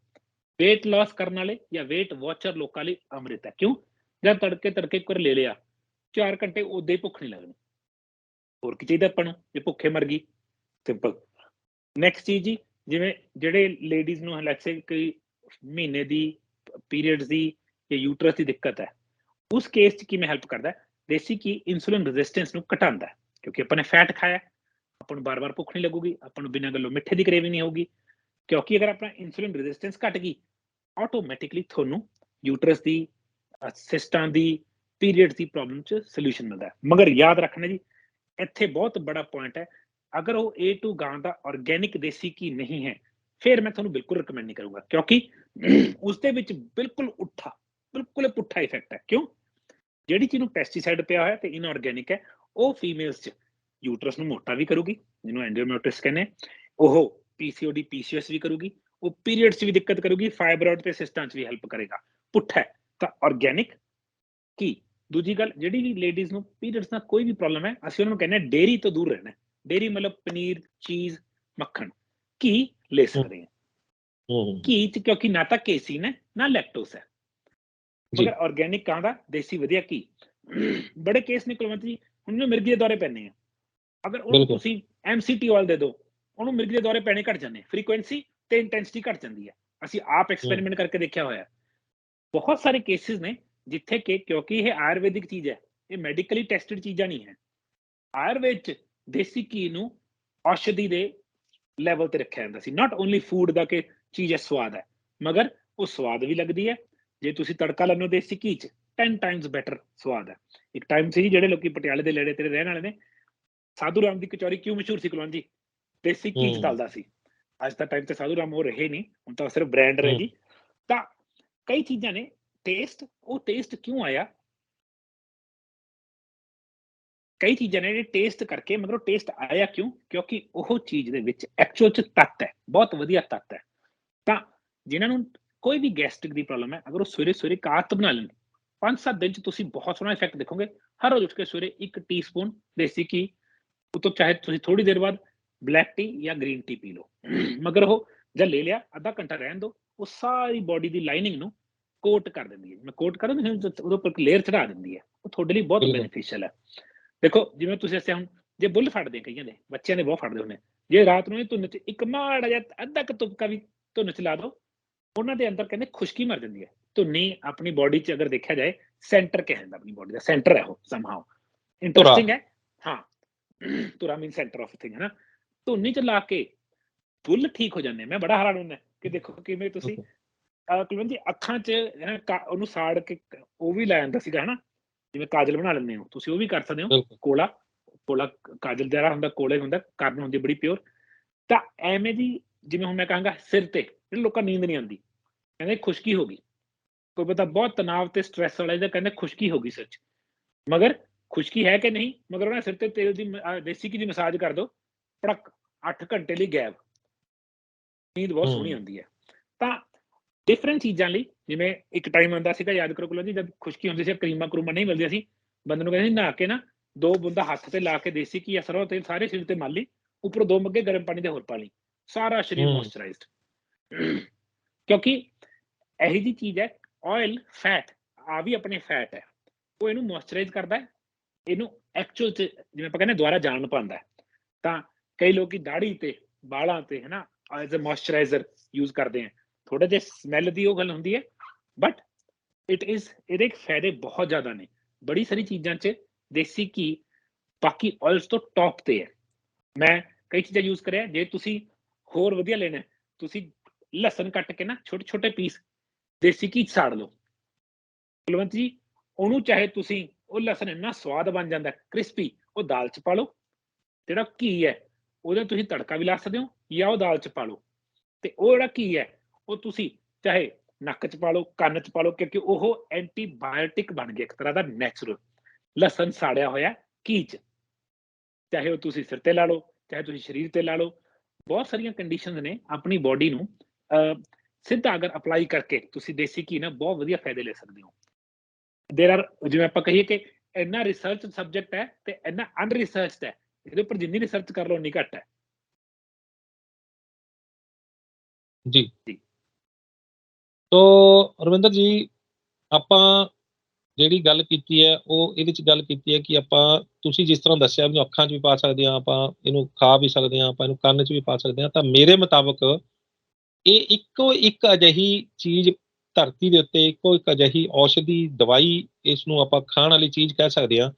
weight loss ਕਰਨ ਵਾਲੇ ਜਾਂ weight watcher ਲੋਕਾਂ ਲਈ ਅੰਮ੍ਰਿਤ ਹੈ। ਕਿਉਂ? ਜਦ ਤੜਕੇ ਤੜਕੇ ਇੱਕ ਵਾਰ ਲੈ ਲਿਆ 4 ਘੰਟੇ ਉਦੋਂ ਹੀ ਭੁੱਖ ਨਹੀਂ ਲੱਗਣੀ। ਹੋਰ ਕੀ ਚਾਹੀਦਾ ਆਪਾਂ ਨੂੰ? ਜੇ ਭੁੱਖੇ ਮਰ ਗਈ ਸਿੰਪਲ ਨੈਕਸਟ ਚੀਜ਼ ਜੀ, ਜਿਵੇਂ ਜਿਹੜੇ ਲੇਡੀਜ਼ ਨੂੰ ਲੈਟਸ ਸੇ ਕੋਈ ਮਹੀਨੇ ਦੀ ਪੀਰੀਅਡਸ ਦੀ ਜਾਂ ਯੂਟਰਸ ਦੀ ਦਿੱਕਤ ਹੈ, ਉਸ ਕੇਸ 'ਚ ਕਿਵੇਂ ਹੈਲਪ ਕਰਦਾ ਦੇਸੀ ਕੀ ਇਨਸੂਲਿਨ ਰੈਜ਼ਿਸਟੈਂਸ ਨੂੰ ਘਟਾਉਂਦਾ ਕਿਉਂਕਿ ਆਪਾਂ ਨੇ ਫੈਟ ਖਾਇਆ, ਆਪਾਂ ਨੂੰ ਬਾਰ-ਬਾਰ ਭੁੱਖ ਨਹੀਂ ਲੱਗੂਗੀ, ਆਪਾਂ ਨੂੰ ਬਿਨਾਂ ਗੱਲੋਂ ਮਿੱਠੇ ਦੀ ਕ੍ਰੇਵਿੰਗ ਨਹੀਂ ਹੋਊਗੀ। ਕਿਉਂਕਿ ਅਗਰ ਆਪਣਾ ਇਨਸੂਲਿਨ ਰੈਜ਼ਿਸਟੈਂਸ ਘਟ ਗਈ ਆਟੋਮੈਟਿਕਲੀ ਤੁਹਾਨੂੰ ਯੂਟਰਸ ਦੀ ਸਿਸਟਾਂ ਦੀ ਪੀਰੀਅਡ ਦੀ ਪ੍ਰੋਬਲਮ 'ਚ ਸੋਲੂਸ਼ਨ ਮਿਲਦਾ ਹੈ। ਮਗਰ ਯਾਦ ਰੱਖਣਾ ਜੀ, ਇੱਥੇ ਬਹੁਤ ਬੜਾ ਪੁਆਇੰਟ ਹੈ। ਅਗਰ ਉਹ A2 ਗਾਂ ਦਾ ਆਰਗੇਨਿਕ ਦੇਸੀ ਘੀ ਨਹੀਂ ਹੈ, ਫਿਰ ਮੈਂ ਤੁਹਾਨੂੰ ਬਿਲਕੁਲ ਰეკਮੈਂਡ ਨਹੀਂ ਕਰੂੰਗਾ। ਕਿਉਂਕਿ ਉਸ ਦੇ ਵਿੱਚ ਬਿਲਕੁਲ ਉੱਠਾ, ਬਿਲਕੁਲ ਪੁੱਠਾ ਇਫੈਕਟ ਹੈ। ਕਿਉਂ? ਜਿਹੜੀ ਚੀਜ਼ ਨੂੰ ਪੈਸਟੀਸਾਈਡ ਪਿਆ ਹੋਇਆ ਤੇ ਇਨਆਰਗੈਨਿਕ ਹੈ, ਉਹ ਫੀਮੇਲਸ 'ਚ ਯੂਟਰਸ ਨੂੰ ਮੋਟਾ ਵੀ ਕਰੂਗੀ, ਜਿਹਨੂੰ ਐਂਡੋਮੈਟ੍ਰਿਸ ਕਹਿੰਦੇ ਆ। ਉਹ ਪੀਸੀਓਡੀ ਪੀਸੀਓਐਸ ਵੀ ਕਰੂਗੀ। ਉਹ ਪੀਰੀਅਡਸ 'ਚ ਵੀ ਦਿੱਕਤ ਕਰੂਗੀ ਫਾਈਬਰੋਇਡ ਤੇ ਸਿਸਟਾਂ 'ਚ ਵੀ ਹੈਲਪ ਕਰੇਗਾ ਪੁੱਠਾ ਹੈ ਤਾਂ ਆਰਗੇਨਿਕ ਕੀ ਦੂਜੀ ਗੱਲ ਜਿਹੜੀ ਵੀ ਲੇਡੀਜ਼ ਨੂੰ ਪੀਰੀਅਡਸ ਨਾਲ ਕੋਈ ਵੀ ਪ੍ਰੋਬਲਮ ਹੈ ਅਸੀਂ ਉਹਨਾਂ ਨੂੰ ਕਹਿੰਦੇ ਹਾਂ ਡੇਰੀ ਤੋਂ ਦੂਰ ਰਹਿਣਾ ਡੇਰੀ ਮਤਲਬ ਪਨੀਰ ਚੀਜ਼ ਮੱਖਣ ਕੀ ਲੈ ਸਕਦੇ ਹਾਂ ਹੂੰ ਘੀ ਚ ਕਿਉਂਕਿ ਨਾ ਤਾਂ ਕੇਸੀਨ ਹੈ ਨਾ ਲੈਕਟੋਸ ਹੈ ਜੀ। ਮਗਰ ਆਰਗੇਨਿਕ ਕਾਂ ਦਾ ਦੇਸੀ ਵਧੀਆ ਘੀ ਬੜੇ ਕੇਸ ਨੇ ਕੁਲਵੰਤ ਜੀ ਹੁਣ ਨੂੰ ਮਿਰਗੀ ਦੇ ਦੌਰੇ ਪੈਣੇ ਆ ਅਗਰ ਉਹਨੂੰ ਬਿਲਕੁਲ। ਤੁਸੀਂ ਐਮਸੀਟੀ ਆਇਲ ਦੇ ਦਿਓ ਉਹਨੂੰ ਮਿਰਗੀ ਦੇ ਦੌਰੇ ਪੈਣੇ ਘਟ ਜਾਂਦੇ ਫ੍ਰੀਕੁਐਂਸੀ ਤੇ ਇੰਟੈਂਸਿਟੀ ਘਟ ਜਾਂਦੀ ਹੈ ਅਸੀਂ ਆਪ ਐਕਸਪੈਰੀਮੈਂਟ ਕਰਕੇ ਦੇਖਿਆ ਹੋਇਆ। ਬਹੁਤ ਸਾਰੇ ਕੇਸਿਸ ਨੇ ਜਿੱਥੇ ਕਿ ਕਿਉਂਕਿ ਇਹ ਆਯੁਰਵੈਦਿਕ ਚੀਜ਼ ਹੈ ਇਹ ਮੈਡੀਕਲੀ ਟੈਸਟਡ ਚੀਜ਼ਾਂ ਨਹੀਂ ਹੈ ਆਯੁਰਵੇਦ ਚ ਦੇਸੀ ਘੀ ਨੂੰ ਔਸ਼ਧੀ ਦੇ ਲੈਵਲ ਤੇ ਰੱਖਿਆ ਜਾਂਦਾ ਸੀ ਨਾਟ ਓਨਲੀ ਫੂਡ ਦਾ ਕਿ ਚੀਜ਼ ਹੈ ਸਵਾਦ ਹੈ ਮਗਰ ਉਹ ਸਵਾਦ ਵੀ ਲੱਗਦੀ ਹੈ ਜੇ ਤੁਸੀਂ ਤੜਕਾ ਹੋ ਦੇਸੀ ਘੀ ਚ 10 ਟਾਈਮਸ ਬੈਟਰ ਸਵਾਦ ਹੈ ਇੱਕ ਟਾਈਮ ਸੀ ਜਿਹੜੇ ਲੋਕੀ ਪਟਿਆਲੇ ਦੇ ਨੇੜੇ ਤੇਰੇ ਰਹਿਣ ਵਾਲੇ ਨੇ ਸਾਧੂ ਰਾਮ ਦੀ ਕਚੌਰੀ ਕਿਉਂ ਮਸ਼ਹੂਰ ਸੀ ਕੁਲਵੰਤ ਜੀ ਦੇਸੀ ਘੀ ਚ ਹੂੰ। ਤਲਦਾ ਸੀ ਅੱਜ ਦਾ ਟਾਈਮ ਤੇ ਸਾਧੂ ਰਾਮ ਉਹ ਰਹੇ ਨਹੀਂ ਹੁਣ ਤਾਂ ਸਿਰਫ ਬ੍ਰਾਂਡ ਰਹਿ। ਗਈ ਤਾਂ ਕਈ ਚੀਜ਼ਾਂ ਨੇ ਟੇਸਟ ਉਹ ਟੇਸਟ ਕਿਉਂ ਆਇਆ? ਕਈ ਚੀਜ਼ਾਂ ਨੇ ਟੇਸਟ ਕਰਕੇ ਉਹ ਟੇਸਟ ਆਇਆ ਕਿਉਂ? ਕਿਉਂਕਿ ਉਹ ਚੀਜ਼ ਦੇ ਵਿੱਚ ਐਕਚੁਅਲ ਚ ਤੱਤ ਹੈ ਬਹੁਤ ਵਧੀਆ ਤੱਤ ਹੈ। ਤਾਂ ਜਿਨ੍ਹਾਂ ਨੂੰ ਕੋਈ ਵੀ ਗੈਸਟ੍ਰਿਕ ਦੀ ਪ੍ਰੋਬਲਮ ਹੈ ਅਗਰ ਉਹ ਸਵੇਰੇ ਸਵੇਰੇ ਕਾਤ ਬਣਾ ਲੈਣ 5-7 ਦਿਨ ਚ ਤੁਸੀਂ ਬਹੁਤ ਸੋਹਣਾ ਇਫੈਕਟ ਦੇਖੋਗੇ। ਹਰ ਰੋਜ਼ ਉੱਠ ਕੇ ਸਵੇਰੇ ਇੱਕ ਟੀਸਪੂਨ ਦੇਸੀ ਘੀ ਉਹ ਤੋਂ ਚਾਹੇ ਤੁਸੀਂ ਥੋੜੀ ਦੇਰ ਬਾਅਦ ਬਲੈਕ ਟੀ ਜਾਂ ਗ੍ਰੀਨ ਟੀ ਪੀ ਲਓ। ਮਗਰ ਉਹ ਜਦ ਲੈ ਲਿਆ ਅੱਧਾ ਘੰਟਾ ਰਹਿਣ ਦਿਓ ਉਹ ਸਾਰੀ ਬਾਡੀ ਦੀ ਲਾਈਨਿੰਗ ਨੂੰ ਕੋਟ ਕਰ ਦਿੰਦੀ ਹੈ। ਮੈਂ ਕੋਟ ਕਰਾਂ ਤਾਂ ਉਹਦੇ ਉੱਪਰ ਲੇਅਰ ਚੜਾ ਦਿੰਦੀ ਹੈ। ਉਹ ਤੁਹਾਡੇ ਲਈ ਬਹੁਤ। ਬੈਨੀਫੀਸ਼ੀਅਲ ਹੈ। ਦੇਖੋ ਜਿਵੇਂ ਤੁਸੀਂ ਦੱਸਿਆ ਹੁਣ ਜੇ ਬੁੱਲ ਫੜਦੇ ਕਈਆਂ ਦੇ ਬੱਚਿਆਂ ਦੇ ਬਹੁਤ ਫੜਦੇ ਹੁੰਦੇ ਜੇ ਰਾਤ ਨੂੰ ਇਹ ਧੁੰਨ ਚ ਇੱਕ ਮਾੜਾ ਜਿਹਾ ਅੱਧਾ ਕੁ ਤੁਪਕਾ ਵੀ ਧੁੰਨ ਚ ਲਾ ਦਿਓ ਉਹਨਾਂ ਦੇ ਅੰਦਰ ਕਹਿੰਦੇ ਖੁਸ਼ਕੀ ਮਰ ਜਾਂਦੀ ਹੈ। ਧੁੰਨੀ ਆਪਣੀ ਬਾਡੀ 'ਚ ਅਗਰ ਦੇਖਿਆ ਜਾਏ ਸੈਂਟਰ ਕਹਿੰਦਾ ਆਪਣੀ ਬਾਡੀ ਦਾ ਸੈਂਟਰ ਹੈ ਉਹ ਸਮਹਾਉ ਇੰਟਰਸਟਿੰਗ ਹੈ? ਹਾਂ। ਤੁਰਾ ਮੀਨ ਸੈਂਟਰ ਆਫ ਥਿੰਗ ਹੈ ਨਾ। ਧੁੰਨੀ ਚ ਲਾ ਕੇ ਬੁੱਲ ਠੀਕ ਹੋ ਜਾਂਦੇ। ਮੈਂ ਬੜਾ ਹੈਰਾਨ ਹੁੰਦਾ ਕਿ ਦੇਖੋ ਕਿਵੇਂ ਤੁਸੀਂ ਕੁਲਵੰਤ ਜੀ ਅੱਖਾਂ 'ਚ ਕਾ- ਉਹਨੂੰ ਸਾੜ ਕੇ ਕ- ਉਹ ਵੀ ਲੈ ਜਾਂਦਾ ਸੀਗਾ ਹਨਾ। ਜਿਵੇਂ ਕਾਜਲ ਬਣਾ ਲੈਂਦੇ ਹੋ ਤੁਸੀਂ ਉਹ ਵੀ ਕਰ ਸਕਦੇ ਹੋ। ਕੋਲਾ ਕੋਲਾ ਕਾਜਲ ਜਿਹੜਾ ਹੁੰਦਾ ਕੋਲੇ ਹੁੰਦਾ ਕਾਰਨ ਹੁੰਦੀ ਬੜੀ ਪਿਓਰ। ਤਾਂ ਐਵੇਂ ਦੀ ਜਿਵੇਂ ਹੁਣ ਮੈਂ ਕਹਾਂਗਾ ਸਿਰ ਤੇ ਜਿਹੜੇ ਲੋਕਾਂ ਨੂੰ ਨੀਂਦ ਨਹੀਂ ਆਉਂਦੀ ਕਹਿੰਦੇ ਖੁਸ਼ਕੀ ਹੋ ਗਈ। ਕੋਈ ਬੰਦਾ ਬਹੁਤ ਤਣਾਅ ਤੇ ਸਟ੍ਰੈਸ ਵਾਲਾ ਇਹਦਾ ਕਹਿੰਦੇ ਖੁਸ਼ਕੀ ਹੋ ਗਈ ਸੱਚ। ਮਗਰ ਖੁਸ਼ਕੀ ਹੈ ਕਿ ਨਹੀਂ? ਮਗਰ ਉਹਨਾਂ ਸਿਰ ਤੇ ਤੇਲ ਦੀ ਦੇਸੀ ਘੀ ਦੀ ਮਸਾਜ ਕਰ ਦੋ। ਪੜਕ 8 ਘੰਟੇ ਲਈ ਗਾਇਬ ਨੀਂਦ ਬਹੁਤ। ਸੋਹਣੀ ਆਉਂਦੀ ਹੈ। ਤਾਂ ਡਿਫਰੈਂਟ ਚੀਜ਼ਾਂ ਲਈ ਜਿਵੇਂ ਇੱਕ ਟਾਈਮ ਆਉਂਦਾ ਸੀਗਾ ਯਾਦ ਕਰੋ ਕੁਲਵੰਤ ਜੀ ਜਦ ਖੁਸ਼ਕੀ ਹੁੰਦੀ ਸੀ ਕਰੀਮਾਂ ਕਰੂਮਾਂ ਨਹੀਂ ਮਿਲਦੀਆਂ ਸੀ ਬੰਦੇ ਨੂੰ ਕਹਿੰਦੇ ਸੀ ਨਹਾ ਕੇ ਨਾ ਦੋ ਬੂੰਦਾ ਹੱਥ ਤੇ ਲਾ ਕੇ ਦੇਸੀ ਘੀ ਸਰੋਂ ਤੇਲ ਸਾਰੇ ਸਰੀਰ ਤੇ ਮਲ ਲਈ ਉੱਪਰੋਂ ਦੋ ਮੱਗੇ ਗਰਮ ਪਾਣੀ ਦੇ ਹੋਰ ਪਾ ਲਈ ਸਾਰਾ ਸਰੀਰ। ਮੋਇਸਚਰਾਈਜ਼ਡ ਕਿਉਂਕਿ ਇਹੀ ਜੀ ਚੀਜ਼ ਹੈ ਆਇਲ ਫੈਟ ਆ ਵੀ ਆਪਣੇ ਫੈਟ ਹੈ। ਉਹ ਇਹਨੂੰ ਮੋਇਸਚਰਾਈਜ਼ ਕਰਦਾ ਹੈ ਇਹਨੂੰ ਐਕਚੁਅਲ ਜਿਵੇਂ ਆਪਾਂ ਕਹਿੰਦੇ ਦੁਬਾਰਾ ਜਾਣ ਪਾਉਂਦਾ ਤਾਂ ਕਈ ਲੋਕੀ ਦਾੜੀ ਤੇ ਬਾਲਾਂ ਤੇ ਹੈ ਨਾ ਐਜ਼ ਅ ਮੋਇਸਚਰਾਈਜ਼ਰ ਯੂਜ਼ ਕਰਦੇ ਆ। ਥੋੜਾ ਜਿਹਾ ਸਮੈਲ ਦੀ ਉਹ ਗੱਲ ਹੁੰਦੀ ਹੈ ਬਟ ਇਟ ਇਜ਼ ਇਹਦੇ ਫਾਇਦੇ ਬਹੁਤ ਜ਼ਿਆਦਾ ਨੇ। ਬੜੀ ਸਾਰੀ ਚੀਜ਼ਾਂ 'ਚ ਦੇਸੀ ਘੀ, ਬਾਕੀ ਆਇਲਸ ਤੋਂ ਟੌਪ ਤੇ ਹੈ। ਮੈਂ ਕਈ ਚੀਜ਼ਾਂ ਯੂਜ਼ ਕਰਿਆ, ਜੇ ਤੁਸੀਂ ਹੋਰ ਵਧੀਆ ਲੈਣਾ, ਤੁਸੀਂ ਲਸਣ ਕੱਟ ਕੇ ਨਾ ਛੋਟੇ ਛੋਟੇ ਪੀਸ ਦੇਸੀ ਘੀ 'ਚ ਸਾੜ ਲਓ। ਕੁਲਵੰਤ ਜੀ, ਉਹਨੂੰ ਚਾਹੇ ਤੁਸੀਂ, ਉਹ ਲਸਣ ਇੰਨਾ ਸਵਾਦ ਬਣ ਜਾਂਦਾ ਕ੍ਰਿਸਪੀ ਉਹ ਦਾਲ 'ਚ ਪਾ ਲਓ। ਜਿਹੜਾ ਘੀ ਹੈ ਉਹਦਾ ਤੁਸੀਂ ਤੜਕਾ ਵੀ ਲਾ ਸਕਦੇ ਹੋ ਜਾਂ ਉਹ ਦਾਲ 'ਚ ਪਾ ਲਓ। ਤੇ ਉਹ ਜਿਹੜਾ ਘੀ ਹੈ ਉਹ ਤੁਸੀਂ ਚਾਹੇ ਨੱਕ 'ਚ ਪਾ ਲਓ ਕੰਨ 'ਚ ਪਾ ਲਓ ਕਿਉਂਕਿ ਉਹ ਐਂਟੀਬਾਇਓਟਿਕ ਬਣ ਗਿਆ ਇੱਕ ਤਰ੍ਹਾਂ ਦਾ ਨੈਚੁਰਲ ਲਸਣ ਸਾੜਿਆ ਹੋਇਆ ਘੀ 'ਚ। ਚਾਹੇ ਉਹ ਤੁਸੀਂ ਸਿਰ ਤੇ ਲਾ ਲਓ ਚਾਹੇ ਤੁਸੀਂ ਸਰੀਰ ਤੇ ਲਾ ਲਓ ਬਹੁਤ ਸਾਰੀਆਂ ਕੰਡੀਸ਼ਨਸ ਨੇ ਆਪਣੀ ਬਾਡੀ ਨੂੰ ਅਹ, ਸਿੱਧਾ ਅਗਰ ਅਪਲਾਈ ਕਰਕੇ ਤੁਸੀਂ ਦੇਸੀ ਘੀ ਨਾਲ ਬਹੁਤ ਵਧੀਆ ਫਾਇਦੇ ਲੈ ਸਕਦੇ ਹੋ। ਦੇਰ ਆਰ ਜਿਵੇਂ ਆਪਾਂ ਕਹੀਏ ਕਿ ਇੰਨਾ ਰਿਸਰਚ ਸਬਜੈਕਟ ਹੈ ਤੇ ਇੰਨਾ ਅਨਰਿਸਰਚਡ ਹੈ ਇਹਦੇ ਉੱਪਰ ਜਿੰਨੀ ਰਿਸਰਚ ਕਰ ਲਓ ਉਨੀ ਘੱਟ ਹੈ ਜੀ। ਤੋ ਰਵਿੰਦਰ ਜੀ ਆਪਾਂ ਜਿਹੜੀ ਗੱਲ ਕੀਤੀ ਹੈ ਉਹ ਇਹਦੇ ਚ ਗੱਲ ਕੀਤੀ ਹੈ ਕਿ ਆਪਾਂ ਤੁਸੀਂ ਜਿਸ ਤਰ੍ਹਾਂ ਦੱਸਿਆ ਵੀ ਅੱਖਾਂ 'ਚ ਵੀ ਪਾ ਸਕਦੇ ਹਾਂ ਆਪਾਂ ਇਹਨੂੰ ਖਾ ਵੀ ਸਕਦੇ ਹਾਂ ਆਪਾਂ ਇਹਨੂੰ ਕੰਨ 'ਚ ਵੀ ਪਾ ਸਕਦੇ ਹਾਂ ਤਾਂ ਮੇਰੇ ਮੁਤਾਬਕ ਇਹ ਇੱਕੋ ਇੱਕ ਅਜਿਹੀ ਚੀਜ਼ ਧਰਤੀ ਦੇ ਉੱਤੇ ਇੱਕੋ ਇੱਕ ਅਜਿਹੀ ਔਸ਼ਧੀ ਦਵਾਈ ਇਸ ਨੂੰ ਆਪਾਂ ਖਾਣ ਵਾਲੀ ਚੀਜ਼ ਕਹਿ ਸਕਦੇ ਹਾਂ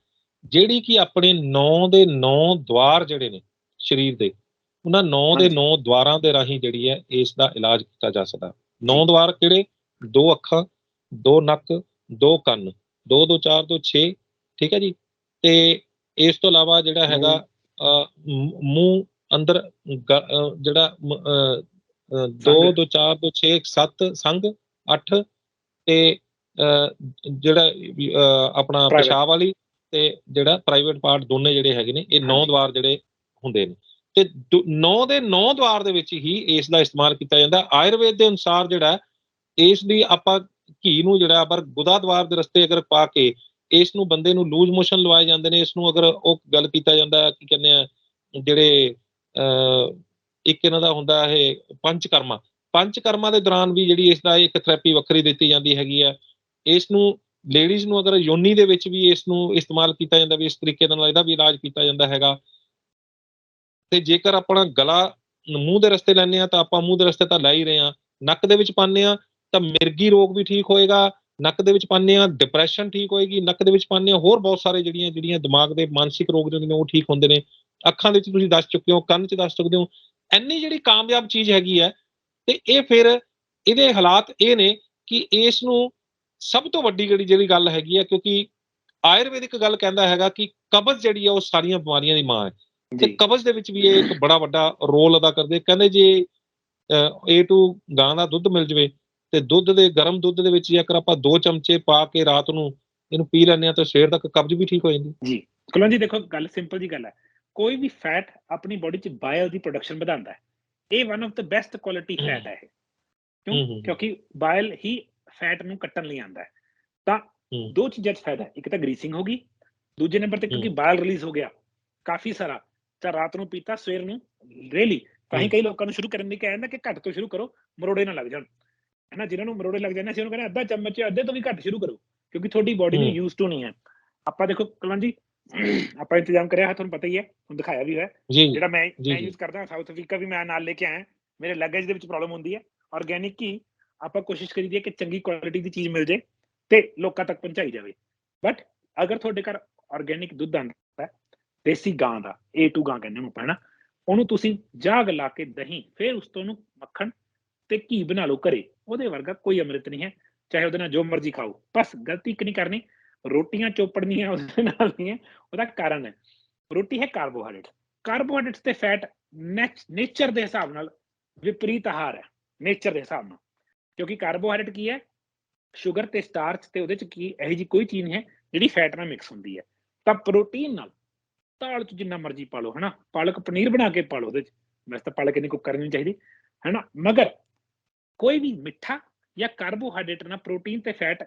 ਜਿਹੜੀ ਕਿ ਆਪਣੇ ਨੌ ਦੇ ਨੌ ਦਵਾਰ ਜਿਹੜੇ ਨੇ ਸਰੀਰ ਦੇ ਉਹਨਾਂ ਨੌ ਦੇ। ਨੌ ਦਵਾਰਾਂ ਦੇ ਰਾਹੀਂ ਜਿਹੜੀ ਹੈ ਇਸ ਦਾ ਇਲਾਜ ਕੀਤਾ ਜਾ ਸਕਦਾ ਨੌ ਦਵਾਰ ਕਿਹੜੇ ਦੋ ਅੱਖਾਂ ਦੋ ਨੱਕ ਦੋ ਕੰਨ ਦੋ ਦੋ ਚਾਰ ਦੋ 6 ਠੀਕ ਹੈ ਜੀ ਤੇ ਇਸ ਤੋਂ ਇਲਾਵਾ ਜਿਹੜਾ ਹੈਗਾ ਮੂੰਹ ਅੰਦਰ ਜਿਹੜਾ ਦੋ। ਦੋ ਚਾਰ ਦੋ 6 7 ਸੰਗ 8 ਤੇ ਜਿਹੜਾ ਆਪਣਾ। ਪਿਸ਼ਾਬ ਵਾਲੀ ਤੇ ਜਿਹੜਾ ਪ੍ਰਾਈਵੇਟ ਪਾਰਟ ਦੋਨੇ ਜਿਹੜੇ ਹੈਗੇ ਨੇ ਇਹ ਨੌ। ਦਵਾਰ ਜਿਹੜੇ ਹੁੰਦੇ ਨੇ। ਤੇ ਨੌ ਦੇ ਨੌ ਦਵਾਰ ਦੇ ਵਿੱਚ ਹੀ ਇਸ ਦਾ ਇਸਤੇਮਾਲ ਕੀਤਾ ਜਾਂਦਾ। ਆਯੁਰਵੇਦ ਦੇ ਅਨੁਸਾਰ ਜਿਹੜਾ ਇਸ ਦੀ ਆਪਾਂ ਘੀ ਨੂੰ ਜਿਹੜਾ ਪਰ ਗੁਦਾ ਦਵਾਰ ਦੇ ਰਸਤੇ ਅਗਰ ਪਾ ਕੇ ਇਸ ਨੂੰ ਬੰਦੇ ਨੂੰ ਲੂਜ਼ ਮੋਸ਼ਨ ਲਵਾਏ ਜਾਂਦੇ ਨੇ ਇਸ ਨੂੰ ਅਗਰ ਉਹ ਗੱਲ ਕੀਤਾ ਜਾਂਦਾ ਕੀ ਕਹਿੰਦੇ ਆ ਜਿਹੜੇ ਇੱਕ ਇਹਨਾਂ ਦਾ ਹੁੰਦਾ ਇਹ ਪੰਚਕਰਮਾ। ਪੰਚਕਰਮਾ ਦੇ ਦੌਰਾਨ ਵੀ ਜਿਹੜੀ ਇਸ ਦਾ ਇੱਕ ਥੈਰੇਪੀ ਵੱਖਰੀ ਦਿੱਤੀ ਜਾਂਦੀ ਹੈਗੀ ਹੈ। ਇਸ ਨੂੰ ਲੇਡੀਜ਼ ਨੂੰ ਅਗਰ ਯੋਨੀ ਦੇ ਵਿੱਚ ਵੀ ਇਸ ਨੂੰ ਇਸਤੇਮਾਲ ਕੀਤਾ ਜਾਂਦਾ ਵੀ ਇਸ ਤਰੀਕੇ ਦੇ ਨਾਲ ਇਹਦਾ ਵੀ ਇਲਾਜ ਕੀਤਾ ਜਾਂਦਾ ਹੈਗਾ, ਤੇ ਜੇਕਰ ਆਪਣਾ ਗਲਾ ਮੂੰਹ ਦੇ ਰਸਤੇ ਲੈਂਦੇ ਆ ਤਾਂ ਆਪਾਂ ਮੂੰਹ ਦੇ ਰਸਤੇ ਤਾਂ ਲੈ ਹੀ ਰਹੇ ਆ ਨੱਕ ਦੇ ਵਿੱਚ ਪਾਉਂਦੇ ਆ ਤਾਂ ਮਿਰਗੀ ਰੋਗ ਵੀ ਠੀਕ ਹੋਏਗਾ, ਨੱਕ ਦੇ ਵਿੱਚ ਪਾਉਂਦੇ ਆ ਡਿਪਰੈਸ਼ਨ ਠੀਕ ਹੋਏਗੀ, ਨੱਕ ਦੇ ਵਿੱਚ ਪਾਉਂਦੇ ਆ ਹੋਰ ਬਹੁਤ ਸਾਰੇ ਜਿਹੜੀਆਂ ਜਿਹੜੀਆਂ ਦਿਮਾਗ ਦੇ ਮਾਨਸਿਕ ਰੋਗ ਜਿਹੜੇ ਨੇ ਉਹ ਠੀਕ ਹੁੰਦੇ ਨੇ। ਅੱਖਾਂ ਦੇ ਵਿੱਚ ਤੁਸੀਂ ਦੱਸ ਚੁੱਕੇ ਹੋ, ਕੰਨ 'ਚ ਦੱਸ ਚੁੱਕੇ ਹੋ, ਇੰਨੀ ਜਿਹੜੀ ਕਾਮਯਾਬ ਚੀਜ਼ ਹੈਗੀ ਹੈ, ਤੇ ਇਹ ਫਿਰ ਇਹਦੇ ਹਾਲਾਤ ਇਹ ਨੇ ਕਿ ਇਸ ਨੂੰ ਸਭ ਤੋਂ ਵੱਡੀ ਜਿਹੜੀ ਜਿਹੜੀ ਗੱਲ ਹੈਗੀ ਹੈ ਕਿਉਂਕਿ ਆਯੁਰਵੈਦਿਕ ਗੱਲ ਕਹਿੰਦਾ ਹੈਗਾ ਕਿ ਕਬਜ਼ ਜਿਹੜੀ ਹੈ ਉਹ ਸਾਰੀਆਂ ਬਿਮਾਰੀਆਂ ਦੀ ਮਾਂ ਹੈ। ਤੇ ਕਬਜ਼ ਦੇ ਵਿੱਚ ਵੀ ਇਹ ਇੱਕ ਬੜਾ ਵੱਡਾ ਰੋਲ ਅਦਾ ਕਰਦੇ ਕਹਿੰਦੇ ਜੇ A2 ਗਾਂ ਦਾ ਦੁੱਧ ਮਿਲ ਜਵੇ ਤੇ ਦੁੱਧ ਦੇ ਗਰਮ ਦੁੱਧ ਦੇ ਵਿੱਚ ਜੇਕਰ ਆਪਾਂ ਦੋ ਚਮਚੇ ਪਾ ਕੇ ਰਾਤ ਨੂੰ ਇਹਨੂੰ ਪੀ ਲੈਂਦੇ ਆ ਤਾਂ ਸਵੇਰ ਤੱਕ ਕਬਜ਼ ਵੀ ਠੀਕ ਹੋ ਜਾਂਦੀ। ਜੀ। ਕੁਲਵੰਤ ਜੀ ਦੇਖੋ ਗੱਲ ਸਿੰਪਲ ਜੀ ਗੱਲ ਹੈ। ਕੋਈ ਵੀ ਫੈਟ ਆਪਣੀ ਬੋਡੀ 'ਚ ਬਾਇਲ ਦੀ ਪ੍ਰੋਡਕਸ਼ਨ ਵਧਾਉਂਦਾ ਹੈ। ਇਹ one of the best quality. Fat ਹੈ ਕਿਉਂ। ਕਿਉਂਕਿ ਬਾਇਲ ਹੀ ਫੈਟ ਨੂੰ ਕੱਟਣ ਲਈ ਆਉਂਦਾ ਹੈ ਤਾਂ ਹਮ। ਦੋ ਚੀਜ਼ਾਂ 'ਚ ਫਾਇਦਾ ਹੈ ਇੱਕ ਤਾਂ ਗਰੀਸਿੰਗ ਹੋ ਗਈ ਦੂਜੇ ਨੰਬਰ ਤੇ ਕਿਉਂਕਿ ਹਮ। ਬਾਇਲ ਰਿਲੀਜ਼ ਹੋ ਗਿਆ ਕਾਫੀ ਸਾਰਾ ਤਾਂ ਰਾਤ ਨੂੰ ਪੀਤਾ ਸਵੇਰ ਨੂੰ ਰੇਲੀ ਤਾਂ ਹੀ ਹਮ। ਕਈ ਲੋਕਾਂ ਨੂੰ ਸ਼ੁਰੂ ਕਰਨ ਦੀ ਕਹਿੰਦਾ ਕਿ ਘੱਟ ਤੋਂ ਸ਼ੁਰੂ ਕਰੋ ਮਰੋੜੇ ਨਾ ਲੱਗ ਜਾਣ ਹੈਨਾ ਜਿਨ੍ਹਾਂ ਨੂੰ ਮਰੋੜੇ ਲੱਗ ਜਾਂਦੇ ਸੀ ਉਹਨੂੰ ਕਹਿੰਦੇ ਅੱਧਾ ਚਮਚ ਜਾਂ ਅੱਧੇ ਤੋਂ ਵੀ ਘੱਟ ਸ਼ੁਰੂ ਕਰੋ ਕਿਉਂਕਿ ਤੁਹਾਡੀ ਬਾਡੀ ਨੂੰ ਹਮ। ਯੂਜ਼ ਟੂ ਨਹੀਂ ਹੈ ਆਪਾਂ ਦੇਖੋ ਕੁਲਵੰਤ ਜੀ ਆਪਾਂ ਇੰਤਜ਼ਾਮ ਕਰਿਆ ਹੈ ਤੁਹਾਨੂੰ ਪਤਾ ਹੀ ਹੈ ਤੁਹਾਨੂੰ ਦਿਖਾਇਆ ਵੀ ਹੈ ਜੀ ਜਿਹੜਾ ਮੈਂ ਜੀ, ਮੈਂ ਜੀ। ਯੂਜ਼ ਕਰਦਾ ਸਾਊਥ ਅਫਰੀਕਾ ਵੀ ਮੈਂ ਨਾਲ ਲੈ ਕੇ ਆਇਆ ਮੇਰੇ ਲੱਗੇਜ ਦੇ ਵਿੱਚ ਪ੍ਰੋਬਲਮ ਹੁੰਦੀ ਹੈ ਆਰਗੇਨਿਕ ਹੀ ਆਪਾਂ ਕੋਸ਼ਿਸ਼ ਕਰੀਦੀ ਕਿ ਚੰਗੀ ਕੁਆਲਿਟੀ ਦੀ ਚੀਜ਼ ਮਿਲ ਜੇ ਤੇ ਲੋਕਾਂ ਤੱਕ ਪਹੁੰਚਾਈ ਜਾਵੇ। ਬਟ ਅਗਰ ਤੁਹਾਡੇ ਘਰ ਆਰਗੇਨਿਕ ਦੁੱਧ ਆਂਦਾ ਹੈ, ਦੇਸੀ ਗਾਂ ਦਾ A2 ਗਾਂ ਕਹਿੰਦੇ ਉਹਨੂੰ ਪੈਣਾ ਉਹਨੂੰ ਤੁਸੀਂ ਜਾਗ ਲਾ ਕੇ ਦਹੀਂ, ਫਿਰ ਉਸ ਤੋਂ ਉਹਨੂੰ ਮੱਖਣ ਤੇ ਘੀ ਬਣਾ ਲਓ ਘਰੇ, ਉਹਦੇ ਵਰਗਾ ਕੋਈ ਅੰਮ੍ਰਿਤ ਨਹੀਂ ਹੈ, ਚਾਹੇ ਉਹਦੇ ਨਾਲ ਜੋ ਮਰਜ਼ੀ ਖਾਓ। ਬਸ ਗਲਤੀ ਇੱਕ ਨਹੀਂ ਕਰਨੀ, ਰੋਟੀਆਂ ਚੋਪੜਨੀਆਂ ਉਹਦੇ ਨਾਲ ਨਹੀਂ ਹੈ, ਉਹਦਾ ਕਾਰਨ ਹੈ। ਰੋਟੀ ਹੈ ਕਾਰਬੋਹਾਈਡਰੇਟ ਕਾਰਬੋਹਾਈਡਰੇਟਸ ਤੇ ਫੈਟ ਨੇਚਰ ਦੇ ਹਿਸਾਬ ਨਾਲ ਵਿਪਰੀਤ ਆਹਾਰ ਹੈ ਨੇਚਰ ਦੇ ਹਿਸਾਬ ਨਾਲ। ਕਿਉਂਕਿ ਕਾਰਬੋਹਾਈਡਰੇਟ ਕੀ ਹੈ? ਸ਼ੂਗਰ ਤੇ ਸਟਾਰਚ ਤੇ ਉਹਦੇ ਚ ਕੀ, ਇਹੋ ਜੀ ਕੋਈ ਚੀਜ਼ ਨਹੀਂ ਹੈ ਜਿਹੜੀ ਫੈਟ ਨਾਲ ਮਿਕਸ ਹੁੰਦੀ ਹੈ। ਤਾਂ ਪ੍ਰੋਟੀਨ ਨਾਲ ਦਾਲ ਚ ਜਿੰਨਾ ਮਰਜ਼ੀ ਪਾ ਲਓ, ਹਨਾ? ਪਾਲਕ ਪਨੀਰ ਬਣਾ ਕੇ ਪਾ ਲਓ ਉਹਦੇ ਚ। ਵੈਸੇ ਤਾਂ ਪਾਲਕ ਇੰਨੀ ਕੁੱਕ ਕਰਨੀ ਨਹੀਂ ਚਾਹੀਦੀ, ਹਨਾ? ਮਗਰ ਕੋਈ ਵੀ ਮਿੱਠਾ ਜਾਂ ਕਾਰਬੋਹਾਈਡਰੇਟ ਨਾਲ ਪ੍ਰੋਟੀਨ ਤੇ ਫੈਟ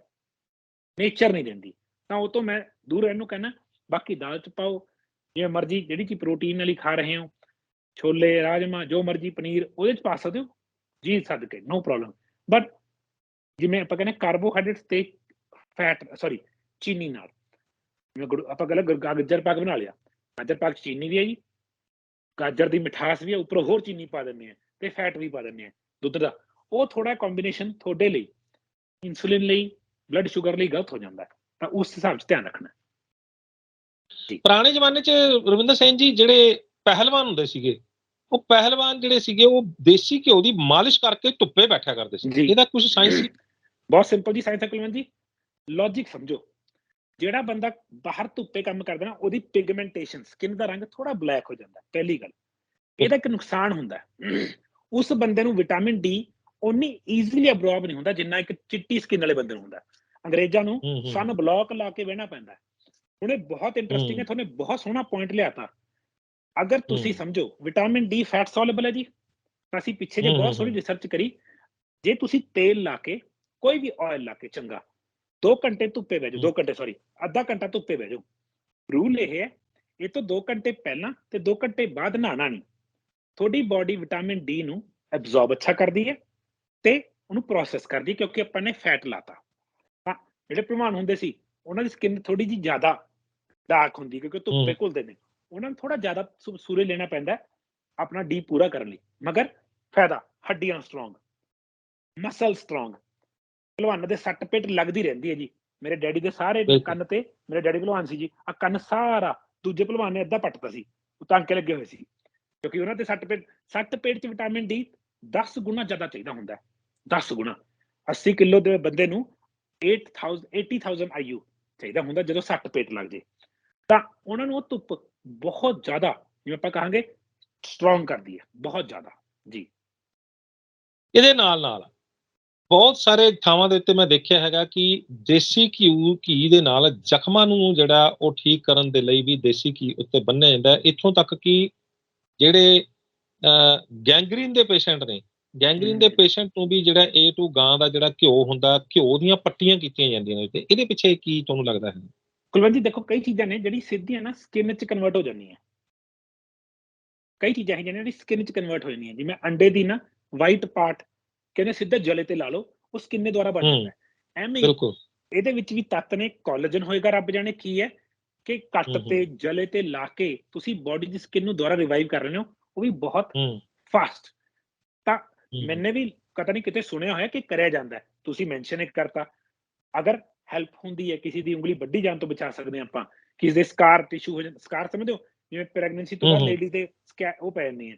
ਨੇਚਰ ਨਹੀਂ ਦਿੰਦੀ। ਤਾਂ ਉਹ ਤੋਂ ਮੈਂ ਦੂਰ ਰਹਿਣ ਨੂੰ ਕਹਿੰਦਾ, ਬਾਕੀ ਦਾਲ ਚ ਪਾਓ, ਜਿਵੇਂ ਮਰਜ਼ੀ ਜਿਹੜੀ ਚੀਜ਼ ਪ੍ਰੋਟੀਨ ਵਾਲੀ ਖਾ ਰਹੇ ਹੋ, ਛੋਲੇ ਰਾਜਮਾ ਜੋ ਮਰਜ਼ੀ ਪਨੀਰ ਉਹਦੇ ਚ ਪਾ ਸਕਦੇ ਹੋ, ਜੀ ਸਦਕੇ ਨੋ ਪ੍ਰੋਬਲਮ ਬਟ ਜਿਵੇਂ ਆਪਾਂ ਕਹਿੰਦੇ ਕਾਰਬੋਹਾਈਡਰੇਟ ਤੇ ਫੈਟ ਸੌਰੀ ਚੀਨੀ ਨਾਲ ਜਿਵੇਂ ਆਪਾਂ ਗੱਲ ਗਾਜਰ ਪਾਕ ਬਣਾ ਲਿਆ ਗਾਜਰ ਪਾਕ ਚੀਨੀ ਵੀ ਹੈ ਜੀ ਗਾਜਰ ਦੀ ਮਿਠਾਸ ਵੀ ਹੈ ਉੱਪਰੋਂ ਹੋਰ ਚੀਨੀ ਪਾ ਦਿੰਦੇ ਆ ਤੇ ਫੈਟ ਵੀ ਪਾ ਦਿੰਦੇ ਆ ਦੁੱਧ ਦਾ ਉਹ ਥੋੜਾ ਕੰਬੀਨੇਸ਼ਨ ਤੁਹਾਡੇ ਲਈ ਇਨਸੂਲਿਨ ਲਈ ਬਲੱਡ ਸ਼ੂਗਰ ਲਈ ਗਲਤ ਹੋ ਜਾਂਦਾ ਤਾਂ ਉਸ ਹਿਸਾਬ 'ਚ ਧਿਆਨ ਰੱਖਣਾ ਪੁਰਾਣੇ ਜ਼ਮਾਨੇ 'ਚ ਰਵਿੰਦਰ ਸਿੰਘ ਜੀ ਜਿਹੜੇ ਪਹਿਲਵਾਨ ਹੁੰਦੇ ਸੀਗੇ ਉਹ ਪਹਿਲਵਾਨ ਜਿਹੜੇ ਸੀਗੇ ਉਹ ਦੇਸੀ ਘਿਓ ਦੀ ਮਾਲਿਸ਼ ਕਰਕੇ ਧੁੱਪੇ ਬੈਠਿਆ ਕਰਦੇ ਸੀ। ਇਹਦਾ ਕੁਝ ਸਾਇੰਸ ਸੀ? ਬਹੁਤ ਸਿੰਪਲ ਜੀ ਸਾਇੰਸ ਕੁਲਵੰਤ ਜੀ। ਲੌਜੀਕ ਸਮਝੋ। ਜਿਹੜਾ ਬੰਦਾ ਬਾਹਰ ਧੁੱਪੇ ਕੰਮ ਕਰਦਾ ਨਾ ਉਹਦੀ ਪਿਗਮੈਂਟੇਸ਼ਨ ਸਕਿਨ ਦਾ ਰੰਗ ਥੋੜਾ ਬਲੈਕ ਹੋ ਜਾਂਦਾ ਪਹਿਲੀ ਗੱਲ। ਇਹਦਾ ਇੱਕ ਨੁਕਸਾਨ ਹੁੰਦਾ ਹੈ। ਉਸ ਬੰਦੇ ਨੂੰ ਵਿਟਾਮਿਨ ਡੀ ਉਨੀ ਈਜ਼ੀਲੀ ਅਬਜ਼ੌਰਬ ਨਹੀਂ ਹੁੰਦਾ ਜਿੰਨਾ ਇੱਕ ਚਿੱਟੀ ਸਕਿਨ ਵਾਲੇ ਬੰਦੇ ਨੂੰ ਹੁੰਦਾ ਅੰਗਰੇਜ਼ਾਂ ਨੂੰ ਹੂੰ, ਹੂੰ, ਸਨ ਬਲੌਕ ਲਾ ਕੇ ਬਹਿਣਾ ਪੈਂਦਾ ਹੈ। ਹੁਣ ਇਹ ਬਹੁਤ ਇੰਟਰਸਟਿੰਗ ਹੈ ਤੁਹਾਨੂੰ ਬਹੁਤ ਸੋਹਣਾ ਪੁਆਇੰਟ ਲਿਆਤਾ। ਅਗਰ ਤੁਸੀਂ। ਸਮਝੋ ਵਿਟਾਮਿਨ ਡੀ ਫੈਟ ਸੋਲੇਬਲ ਹੈ ਜੀ। ਅਸੀਂ ਪਿੱਛੇ ਜੇ ਬਹੁਤ ਸੋਹਣੀ। ਰਿਸਰਚ ਕਰੀ ਜੇ ਤੁਸੀਂ ਤੇਲ ਲਾ ਕੇ ਕੋਈ ਵੀ ਆਇਲ ਲਾ ਕੇ ਚੰਗਾ। 2 ਘੰਟੇ ਧੁੱਪੇ ਬਹਿ ਜਾਓ 2 ਘੰਟੇ ਸੌਰੀ ਅੱਧਾ ਘੰਟਾ ਧੁੱਪੇ ਬਹਿ ਜਾਓ। ਰੂਲ ਇਹ ਹੈ ਇਹ ਤੋਂ 2 ਘੰਟੇ ਪਹਿਲਾਂ ਤੇ 2 ਘੰਟੇ ਬਾਅਦ ਨਹਾਣਾ ਨਹੀਂ। ਤੁਹਾਡੀ ਬਾਡੀ ਵਿਟਾਮਿਨ ਡੀ ਨੂੰ ਐਬਜ਼ੌਰਬ ਅੱਛਾ ਕਰਦੀ ਹੈ ਤੇ ਉਹਨੂੰ ਪ੍ਰੋਸੈਸ ਕਰਦੀ ਕਿਉਂਕਿ ਆਪਾਂ ਨੇ ਫੈਟ ਲਾਤਾ। ਤਾਂ ਜਿਹੜੇ ਪਹਿਲਵਾਨ ਹੁੰਦੇ ਸੀ ਉਹਨਾਂ ਦੀ ਸਕਿਨ ਥੋੜੀ ਜੀ ਜ਼ਿਆਦਾ ਡਾਰਕ ਹੁੰਦੀ ਕਿਉਂਕਿ ਧੁੱਪੇ। ਘੁਲਦੇ ਨੇ। ਉਹਨਾਂ ਨੂੰ ਥੋੜਾ ਜ਼ਿਆਦਾ ਸੂ- ਸੂਰਜ ਲੈਣਾ ਪੈਂਦਾ ਆਪਣਾ ਡੀ ਪੂਰਾ ਕਰਨ ਲਈ। ਮਗਰ ਫਾਇਦਾ ਹੱਡੀਆਂ ਸਟਰੋਂਗ ਮਸਲ ਸਟਰੋਂਗ ਭਲਵਾਨਾਂ ਦੇ ਸੱਟ ਪੇਟ ਲੱਗਦੀ ਰਹਿੰਦੀ ਹੈ ਜੀ। ਮੇਰੇ ਡੈਡੀ ਦੇ ਸਾਰੇ। ਕੰਨ ਤੇ ਮੇਰੇ ਡੈਡੀ ਭਲਵਾਨ ਸੀ ਜੀ ਆ ਕੰਨ ਸਾਰਾ ਦੂਜੇ ਭਲਵਾਨ ਨੇ ਅੱਧਾ ਪੱਟਦਾ ਸੀ ਉਹ ਟਾਂਕੇ ਲੱਗੇ ਹੋਏ ਸੀ। ਕਿਉਂਕਿ ਉਹਨਾਂ ਤੇ ਸੱਟ ਪੇਟ ਸੱਟ ਪੇਟ ਚ ਵਿਟਾਮਿਨ ਡੀ 10 ਗੁਣਾ ਜ਼ਿਆਦਾ ਚਾਹੀਦਾ ਹੁੰਦਾ ਹੈ। 10 ਗੁਣਾ। 80 ਕਿਲੋ ਦੇ ਬੰਦੇ ਨੂੰ 8000 80000 ਆਯੂ ਚਾਹੀਦਾ ਹੁੰਦਾ ਜਦੋਂ ਸੱਟ ਪੇਟ ਲੱਗ ਜੇ। ਤਾਂ ਉਹਨਾਂ ਨੂੰ ਉਹ ਧੁੱਪ ਬਹੁਤ ਜ਼ਿਆਦਾ ਜਿਵੇਂ ਆਪਾਂ ਕਹਾਂਗੇ ਸਟਰੋਂਗ ਕਰਦੀ ਹੈ ਬਹੁਤ ਜ਼ਿਆਦਾ ਜੀ ਇਹਦੇ ਨਾਲ ਨਾਲ ਬਹੁਤ ਸਾਰੇ ਥਾਵਾਂ ਦੇ ਉੱਤੇ ਮੈਂ ਦੇਖਿਆ ਹੈਗਾ ਕਿ ਦੇਸੀ ਘੀ ਘੀ ਦੇ ਨਾਲ ਜ਼ਖਮਾਂ ਨੂੰ ਜਿਹੜਾ ਉਹ ਠੀਕ ਕਰਨ ਦੇ ਲਈ ਵੀ ਦੇਸੀ ਘੀ ਉੱਤੇ ਬੰਨਿਆ ਜਾਂਦਾ। ਇੱਥੋਂ ਤੱਕ ਕਿ ਜਿਹੜੇ ਗੈਂਗਰੀਨ ਦੇ ਪੇਸ਼ੈਂਟ ਨੇ ਗੈਂਗਰੀਨ ਦੇ। ਪੇਸ਼ੈਂਟ ਨੂੰ ਵੀ ਜਿਹੜਾ A to ਗਾਂ ਦਾ ਜਿਹੜਾ ਘਿਓ ਹੁੰਦਾ ਘਿਓ ਦੀਆਂ ਪੱਟੀਆਂ ਕੀਤੀਆਂ ਜਾਂਦੀਆਂ ਨੇ ਤੇ ਇਹਦੇ ਪਿੱਛੇ ਕੀ ਤੁਹਾਨੂੰ ਲੱਗਦਾ ਹੈ ਕੁਲਵੰਤ ਜੀ ਦੇਖੋ ਕਈ ਚੀਜ਼ਾਂ ਨੇ ਜਿਹੜੀ ਸਿੱਧੀਆਂ ਨਾ ਸਕਿਨ 'ਚ ਕਨਵਰਟ ਹੋ ਜਾਂਦੀਆਂ। ਕਈ ਚੀਜ਼ਾਂ ਹੈ ਜਿਹੜੀ ਸਕਿਨ 'ਚ ਕਨਵਰਟ ਹੋ ਜਾਂਦੀਆਂ। ਜਿਵੇਂ ਅੰਡੇ ਦੀ ਨਾ ਵਾਈਟ ਪਾਰਟ ਕਹਿੰਦੇ ਸਿੱਧਾ ਜਲੇ ਤੇ ਲਾ ਲਓ ਉਹ ਸਕਿਨ ਦੇ ਦੁਆਰਾ ਬਣ। ਜਾਂਦਾ ਹੈ। ਐਵੇਂ ਬਿਲਕੁਲ। ਇਹਦੇ ਵਿੱਚ ਵੀ ਤੱਤ ਨੇ ਕੋਲੇਜਨ ਹੋਏਗਾ ਰੱਬ ਜਾਣੇ ਕੀ ਹੈ ਕਿ ਕੱਟ। ਤੇ ਜਲੇ ਤੇ ਲਾ ਕੇ ਤੁਸੀਂ ਬਾਡੀ ਦੀ ਸਕਿਨ ਨੂੰ ਦੁਬਾਰਾ ਰਿਵਾਈਵ ਕਰ ਰਹੇ ਹੋ ਉਹ ਵੀ ਬਹੁਤ ਫਾਸਟ ਤਾਂ ਮੈਨੇ ਵੀ ਪਤਾ ਨਹੀਂ ਕਿਤੇ ਸੁਣਿਆ ਹੋਇਆ ਕਿ ਕਰਿਆ ਜਾਂਦਾ ਹੈ। ਤੁਸੀਂ ਮੈਂਸ਼ਨ ਇੱਕ ਕਰਤਾ। ਅਗਰ ਹੈਲਪ ਹੁੰਦੀ ਹੈ ਕਿਸੇ ਦੀ ਉਂਗਲੀ ਵੱਡੀ ਜਾਣ ਤੋਂ ਬਚਾ ਸਕਦੇ ਹਾਂ ਆਪਾਂ ਕਿਸੇ ਦੇ ਸਕਾਰ ਟਿਸ਼ੂ ਹੋ ਜਾਂਦਾ ਸਕਾਰ ਸਮਝਦੇ ਹੋ ਜਿਵੇਂ ਪ੍ਰੈਗਨੈਂਸੀ ਤੋਂ ਬਾਅਦ ਹੂੰ। ਲੇਡੀ ਦੇ ਉਹ ਪੈ ਜਾਂਦੀ ਹੈ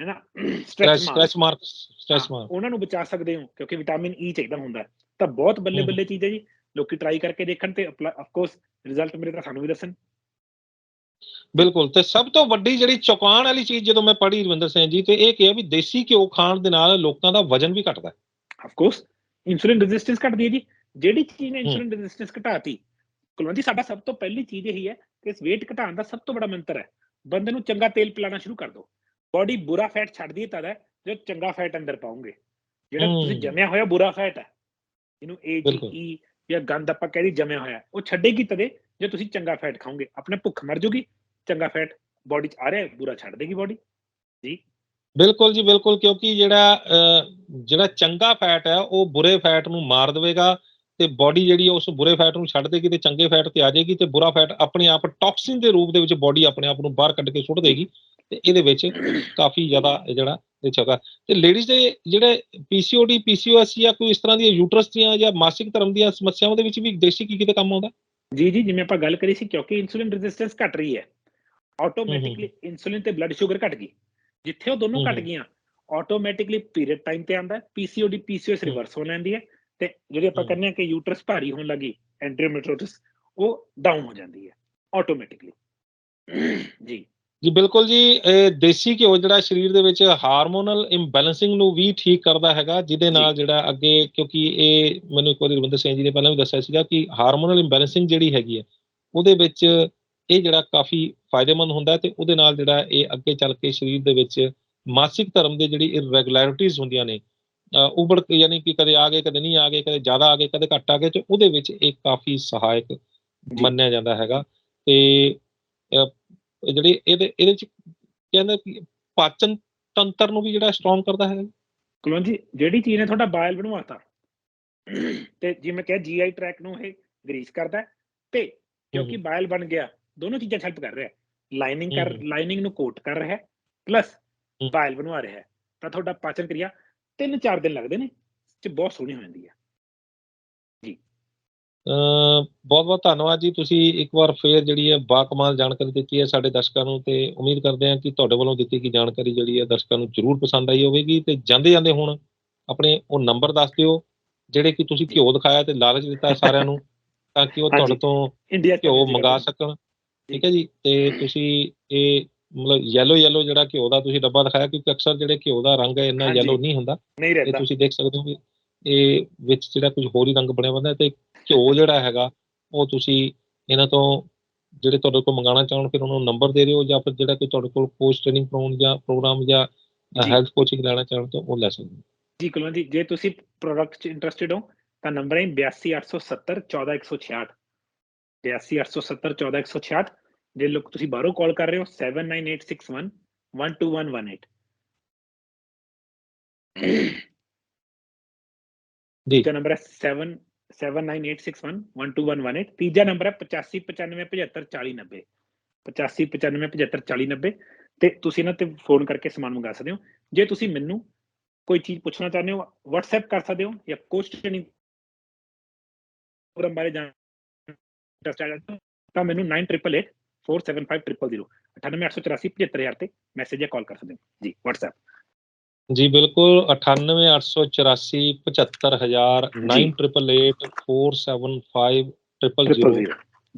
ਹੈਨਾ stress stretch stress mark stress mark ਉਹਨਾਂ ਨੂੰ ਬਚਾ ਸਕਦੇ ਹੋ ਕਿਉਂਕਿ ਵਿਟਾਮਿਨ ਈ ਚਾਹੀਦਾ ਹੁੰਦਾ। ਤਾਂ ਬਹੁਤ ਬੱਲੇ। ਬੱਲੇ ਚੀਜ਼ ਹੈ ਜੀ ਲੋਕੀ ਟਰਾਈ ਕਰਕੇ ਦੇਖਣ ਤੇ ਆਫ ਕੋਰਸ ਰਿਜ਼ਲਟ ਮੇਰੇ ਤਾਂ ਸਾਨੂੰ ਵੀ ਦੱਸਣ ਬਿਲਕੁਲ ਤੇ ਸਭ ਤੋਂ ਵੱਡੀ ਜਿਹੜੀ ਚੌਕਾਨ ਵਾਲੀ ਚੀਜ਼ ਜਦੋਂ ਮੈਂ ਪੜ੍ਹੀ ਰਵਿੰਦਰ ਸਿੰਘ ਜੀ ਤੇ ਇਹ ਕਿਹਾ ਵੀ ਦੇਸੀ ਘਿਓ ਖਾਣ ਦੇ ਨਾਲ ਲੋਕਾਂ ਦਾ ਵਜਨ ਵੀ ਘਟਦਾ ਹੈ। ਆਫ ਕੋਰਸ ਇਨਸੂਲਿਨ ਰੈਜ਼ਿਸਟੈਂਸ ਘਟਦੀ ਹੈ ਜੀ ਜਿਹੜੀ ਚੀਜ਼ ਨੇ ਇਨਸੂਲਿਨ ਰੈਜ਼ਿਸਟੈਂਸ ਘਟਾਤੀ ਕੁਲਵੰਤੀ ਸਾਡਾ ਸਭ ਤੋਂ ਪਹਿਲੀ ਚੀਜ਼ ਇਹੀ ਹੈ ਕਿ ਇਸ weight ਘਟਾਉਣ ਦਾ ਸਭ ਤੋਂ ਬੜਾ ਮੰਤਰ ਹੈ ਬੰਦੇ ਨੂੰ ਚੰਗਾ ਤੇਲ ਪਿਲਾਣਾ ਸ਼ੁਰੂ ਕਰ ਦਿਓ ਬਾਡੀ ਬੁਰਾ ਫੈਟ ਛੱਡਦੀ ਤਦ ਹੈ ਜਦੋਂ ਚੰਗਾ ਫੈਟ ਅੰਦਰ ਪਾਉਂਗੇ। ਜਿਹੜਾ ਤੁਸੀਂ। ਜੰਮਿਆ ਹੋਇਆ ਬੁਰਾ ਫੈਟ ਹੈ ਇਹਨੂੰ। ਏਜੀਈ ਜਾਂ ਗੰਦ ਆਪਾਂ ਕਹਿੰਦੇ ਜੰਮਿਆ ਹੋਇਆ ਉਹ ਛੱਡੇਗੀ ਤਦੇ ਜੇ ਤੁਸੀਂ ਚੰਗਾ ਫੈਟ ਖਾਓਗੇ। ਆਪਣੇ ਭੁੱਖ ਮਰ ਜੂਗੀ ਚੰਗਾ ਫੈਟ ਬਾਡੀ 'ਚ ਆ ਰਿਹਾ ਬੁਰਾ ਛੱਡ ਦੇਗੀ ਬਾਡੀ ਬਿਲਕੁਲ ਜੀ ਬਿਲਕੁਲ ਕਿਉਂਕਿ ਜਿਹੜਾ ਜਿਹੜਾ ਚੰਗਾ ਫੈਟ ਹੈ ਉਹ ਬੁਰੇ ਫੈਟ ਨੂੰ ਮਾਰ ਦੇਵੇਗਾ ਤੇ ਬਾਡੀ ਜਿਹੜੀ ਉਸ ਬੁਰੇ ਫੈਟ ਨੂੰ ਛੱਡ ਦੇਗੀ ਤੇ ਚੰਗੇ ਫੈਟ ਤੇ ਆ ਜਾਏਗੀ ਤੇ ਬੁਰਾ ਫੈਟ ਆਪਣੇ ਆਪ ਟੌਕਸਿਨ ਦੇ ਰੂਪ ਦੇ ਵਿੱਚ ਬਾਡੀ ਆਪਣੇ ਆਪ ਨੂੰ ਬਾਹਰ ਕੱਢ ਕੇ ਸੁੱਟ ਦੇਗੀ ਤੇ ਇਹਦੇ ਵਿੱਚ ਕਾਫੀ ਜ਼ਿਆਦਾ ਜਿਹੜਾ ਇਹ ਚੰਗਾ ਤੇ ਲੇਡੀਜ਼ ਦੇ ਜਿਹੜੇ ਪੀਸੀਓਡੀ ਪੀਸੀਓਐਸ ਜਾਂ ਕੋਈ ਇਸ ਤਰ੍ਹਾਂ ਦੀਆਂ ਯੂਟਰਸ ਦੀਆਂ ਜਾਂ ਮਾਸਿਕ ਧਰਮ ਦੀਆਂ ਸਮੱਸਿਆਵਾਂ ਦੇ ਵਿੱਚ ਵੀ ਦੇਸੀ ਕੀ ਕਿਤੇ ਕੰਮ ਆਉਂਦਾ? ਜੀ ਜੀ ਜਿਵੇਂ ਆਪਾਂ ਗੱਲ ਕਰੀ ਸੀ ਕਿਉਂਕਿ ਇਨਸੂਲਿਨ ਰੈਜ਼ਿਸਟੈਂਸ ਘਟ ਰਹੀ ਹੈ। ਆਟੋਮੈਟਿਕਲੀ ਇਨਸੂਲਿਨ ਤੇ ਬਲੱਡ ਸ਼ੂਗਰ ਘਟ ਗਈ। ਜਿੱਥੇ ਉਹ ਦੋਨੋਂ ਘਟ। ਗਈਆਂ ਆਟੋਮੈਟਿਕਲੀ ਪੀਰੀਅਡ ਟਾਈਮ ਤੇ ਆਂਦਾ ਪੀਸੀਓਡੀ ਪੀਸੀਓਐਸ। ਰਿਵਰਸ ਹੋ। ਲੈਂਦੀ ਹੈ। ਤੇ ਜਿਹੜੀ ਆਪਾਂ। ਕਹਿੰਦੇ ਆ ਕਿ ਯੂਟਰਸ ਭਾਰੀ ਹੋਣ ਲੱਗੀ ਐਂਡੋਮੈਟ੍ਰਿਓਸਿਸ ਉਹ ਡਾਊਨ ਹੋ ਜਾਂਦੀ ਹੈ ਆਟੋਮੈਟਿਕਲੀ ਜੀ। ਜੀ ਬਿਲਕੁਲ ਜੀ ਇਹ ਦੇਸੀ ਘਿਓ ਜਿਹੜਾ ਸਰੀਰ ਦੇ ਵਿੱਚ ਹਾਰਮੋਨਲ ਇੰਬੈਲੈਂਸਿੰਗ ਨੂੰ ਵੀ ਠੀਕ ਕਰਦਾ ਹੈਗਾ ਜਿਹਦੇ ਨਾਲ ਜਿਹੜਾ ਅੱਗੇ ਕਿਉਂਕਿ ਇਹ ਮੈਨੂੰ ਇੱਕ ਵਾਰੀ ਰਵਿੰਦਰ ਸਿੰਘ ਜੀ ਨੇ ਪਹਿਲਾਂ ਵੀ ਦੱਸਿਆ ਸੀਗਾ ਕਿ ਹਾਰਮੋਨਲ ਇੰਬੈਲੈਂਸਿੰਗ ਜਿਹੜੀ ਹੈਗੀ ਹੈ ਉਹਦੇ ਵਿੱਚ ਇਹ ਜਿਹੜਾ ਕਾਫੀ ਫਾਇਦੇਮੰਦ ਹੁੰਦਾ ਤੇ ਉਹਦੇ ਨਾਲ ਜਿਹੜਾ ਇਹ ਅੱਗੇ ਚੱਲ ਕੇ ਸਰੀਰ ਦੇ ਵਿੱਚ ਮਾਸਿਕ ਧਰਮ ਦੇ ਜਿਹੜੀ ਇਰੈਗੂਲੈਰਿਟੀਜ਼ ਹੁੰਦੀਆਂ ਨੇ ਉਬੜ ਕੇ ਯਾਨੀ ਕਿ ਕਦੇ ਆ ਗਏ ਕਦੇ ਨਹੀਂ ਆ ਗਏ ਕਦੇ ਜ਼ਿਆਦਾ ਆ ਗਏ ਕਦੇ ਘੱਟ ਆ ਗਏ ਤੇ ਉਹਦੇ ਵਿੱਚ ਇਹ ਕਾਫੀ ਸਹਾਇਕ ਮੰਨਿਆ ਜਾਂਦਾ ਹੈਗਾ। ਤੇ ਜਿਹੜੀ ਇਹਦੇ ਇਹਦੇ ਚ ਕਹਿੰਦੇ ਕਿ ਪਾਚਨ ਤੰਤਰ ਨੂੰ ਵੀ ਜਿਹੜਾ ਸਟਰੋਂਗ ਕਰਦਾ ਹੈ ਕੁਲਵੰਤ ਜੀ ਜਿਹੜੀ ਚੀਜ਼ ਨੇ ਤੁਹਾਡਾ ਬਾਇਲ ਬਣਵਾਤਾ ਤੇ ਜਿਵੇਂ ਕਿਹਾ ਜੀਆਈ ਟਰੈਕ ਨੂੰ ਇਹ ਗਰੀਸ ਕਰਦਾ ਤੇ ਕਿਉਂਕਿ ਬਾਇਲ ਬਣ ਗਿਆ ਦੋਨੋਂ ਚੀਜ਼ਾਂ ਹੈਲਪ ਕਰ ਰਿਹਾ ਲਾਈਨਿੰਗ ਕਰ। ਲਾਈਨਿੰਗ ਨੂੰ ਕੋਟ ਕਰ ਰਿਹਾ ਹੈ ਪਲੱਸ। ਬਾਇਲ ਬਣਵਾ ਰਿਹਾ ਤਾਂ ਤੁਹਾਡਾ ਪਾਚਨ ਕਿਰਿਆ 3-4 ਦਿਨ ਲੱਗਦੇ ਨੇ ਤੇ ਬਹੁਤ ਸੋਹਣੀ ਹੋ ਜਾਂਦੀ ਹੈ ਅ ਬਹੁਤ ਬਹੁਤ ਧੰਨਵਾਦ ਜੀ। ਤੁਸੀਂ ਇੱਕ ਵਾਰ ਫੇਰ ਜਿਹੜੀ ਹੈ ਬਾਕਮਾਲ ਜਾਣਕਾਰੀ ਦਿੱਤੀ ਹੈ ਸਾਡੇ ਦਰਸ਼ਕਾਂ ਨੂੰ ਤੇ ਉਮੀਦ ਕਰਦੇ ਹਾਂ ਕਿ ਤੁਹਾਡੇ ਵੱਲੋਂ ਦਿੱਤੀ ਗਈ ਜਾਣਕਾਰੀ ਜਿਹੜੀ ਹੈ ਦਰਸ਼ਕਾਂ ਨੂੰ ਜ਼ਰੂਰ ਪਸੰਦ ਆਈ ਹੋਵੇਗੀ ਤੇ ਜਾਂਦੇ ਜਾਂਦੇ ਹੁਣ ਆਪਣੇ ਉਹ ਨੰਬਰ ਦੱਸ ਦਿਓ ਜਿਹੜੇ ਕਿ ਤੁਸੀਂ ਘਿਓ ਦਿਖਾਇਆ ਤੇ ਲਾਲਚ ਦਿੱਤਾ ਸਾਰਿਆਂ ਨੂੰ ਤਾਂ ਕਿ ਉਹ। ਤੁਹਾਡੇ ਤੋਂ ਇੰਡੀਆ ਘਿਓ ਮੰਗਾ ਸਕਣ। ਠੀਕ ਹੈ ਜੀ। ਤੇ ਤੁਸੀਂ ਇਹ ਮਤਲਬ ਯੈਲੋ ਯੈਲੋ ਜਿਹੜਾ ਘਿਓ ਦਾ ਤੁਸੀਂ ਡੱਬਾ ਦਿਖਾਇਆ ਕਿਉਂਕਿ ਅਕਸਰ ਜਿਹੜੇ ਘਿਓ ਦਾ ਰੰਗ ਹੈ ਇੰਨਾ। ਯੈਲੋ ਨਹੀਂ ਹੁੰਦਾ। ਨਹੀਂ ਰਹਿੰਦਾ। ਤੁਸੀਂ ਦੇਖ ਸਕਦੇ ਹੋ ਇਹ ਵਿੱਚ ਜਿਹੜਾ ਕੁਝ ਹੋਰ ਹੀ ਰੰਗ ਬਣਿਆ ਹੁੰਦਾ ਤੇ ਘਿਓ ਜਿਹੜਾ ਹੈਗਾ ਉਹ ਤੁਸੀਂ ਇਹਨਾਂ ਤੋਂ ਜਿਹੜੇ ਤੁਹਾਡੇ ਕੋਲ ਮੰਗਾਉਣਾ ਚਾਹਣ ਫਿਰ ਉਹਨਾਂ ਨੂੰ ਨੰਬਰ ਦੇ ਦਿਓ ਜਾਂ ਫਿਰ ਜਿਹੜਾ ਕੋਈ ਤੁਹਾਡੇ ਕੋਲ ਕੋਚ ਟ੍ਰੇਨਿੰਗ ਪ੍ਰੋਗਰਾਮ ਜਾਂ ਪ੍ਰੋਗਰਾਮ ਜਾਂ। ਹੈਲਥ ਕੋਚਿੰਗ ਲੈਣਾ ਚਾਹਣ ਤਾਂ ਉਹ ਲੈ ਸਕਦੇ ਹੋ। ਜੀ ਕੁਲਵੰਤ ਜੀ ਜੇ ਤੁਸੀਂ ਪ੍ਰੋਡਕਟ 'ਚ ਇੰਟਰਸਟਿਡ ਹੋ ਤਾਂ ਨੰਬਰ ਹੈ 82870 14166 82870 14166 ਜੇ ਲੋਕ ਤੁਸੀਂ ਬਾਹਰੋਂ ਕਾਲ ਕਰ ਰਹੇ ਹੋ 79861 12118 ਜੀ। ਦੂਜਾ ਨੰਬਰ ਹੈ 7 79861 12118 ਤੀਜਾ ਨੰਬਰ ਹੈ 8595754090 8595754090 ਤੇ ਤੁਸੀਂ ਇਹਨਾਂ ਤੇ ਫੋਨ ਕਰਕੇ ਸਮਾਨ ਮੰਗਾ ਸਕਦੇ ਹੋ। ਜੇ ਤੁਸੀਂ ਮੈਨੂੰ ਕੋਈ ਚੀਜ਼ ਪੁੱਛਣਾ ਚਾਹੁੰਦੇ ਹੋ WhatsApp ਕਰ ਸਕਦੇ ਹੋ ਜਾਂ ਕੋਚ ਟ੍ਰੇਨਿੰਗ ਪ੍ਰੋਗਰਾਮ ਬਾਰੇ ਜਾਣ ਇੰਟਰਸਟਡ ਤਾਂ ਮੈਨੂੰ 9888 475000 98884 ਤੇ ਮੈਸੇਜ ਜਾਂ ਕਾਲ ਕਰ ਸਕਦੇ ਹੋ ਜੀ WhatsApp. ਜੀ ਬਿਲਕੁਲ 9884 75000 9888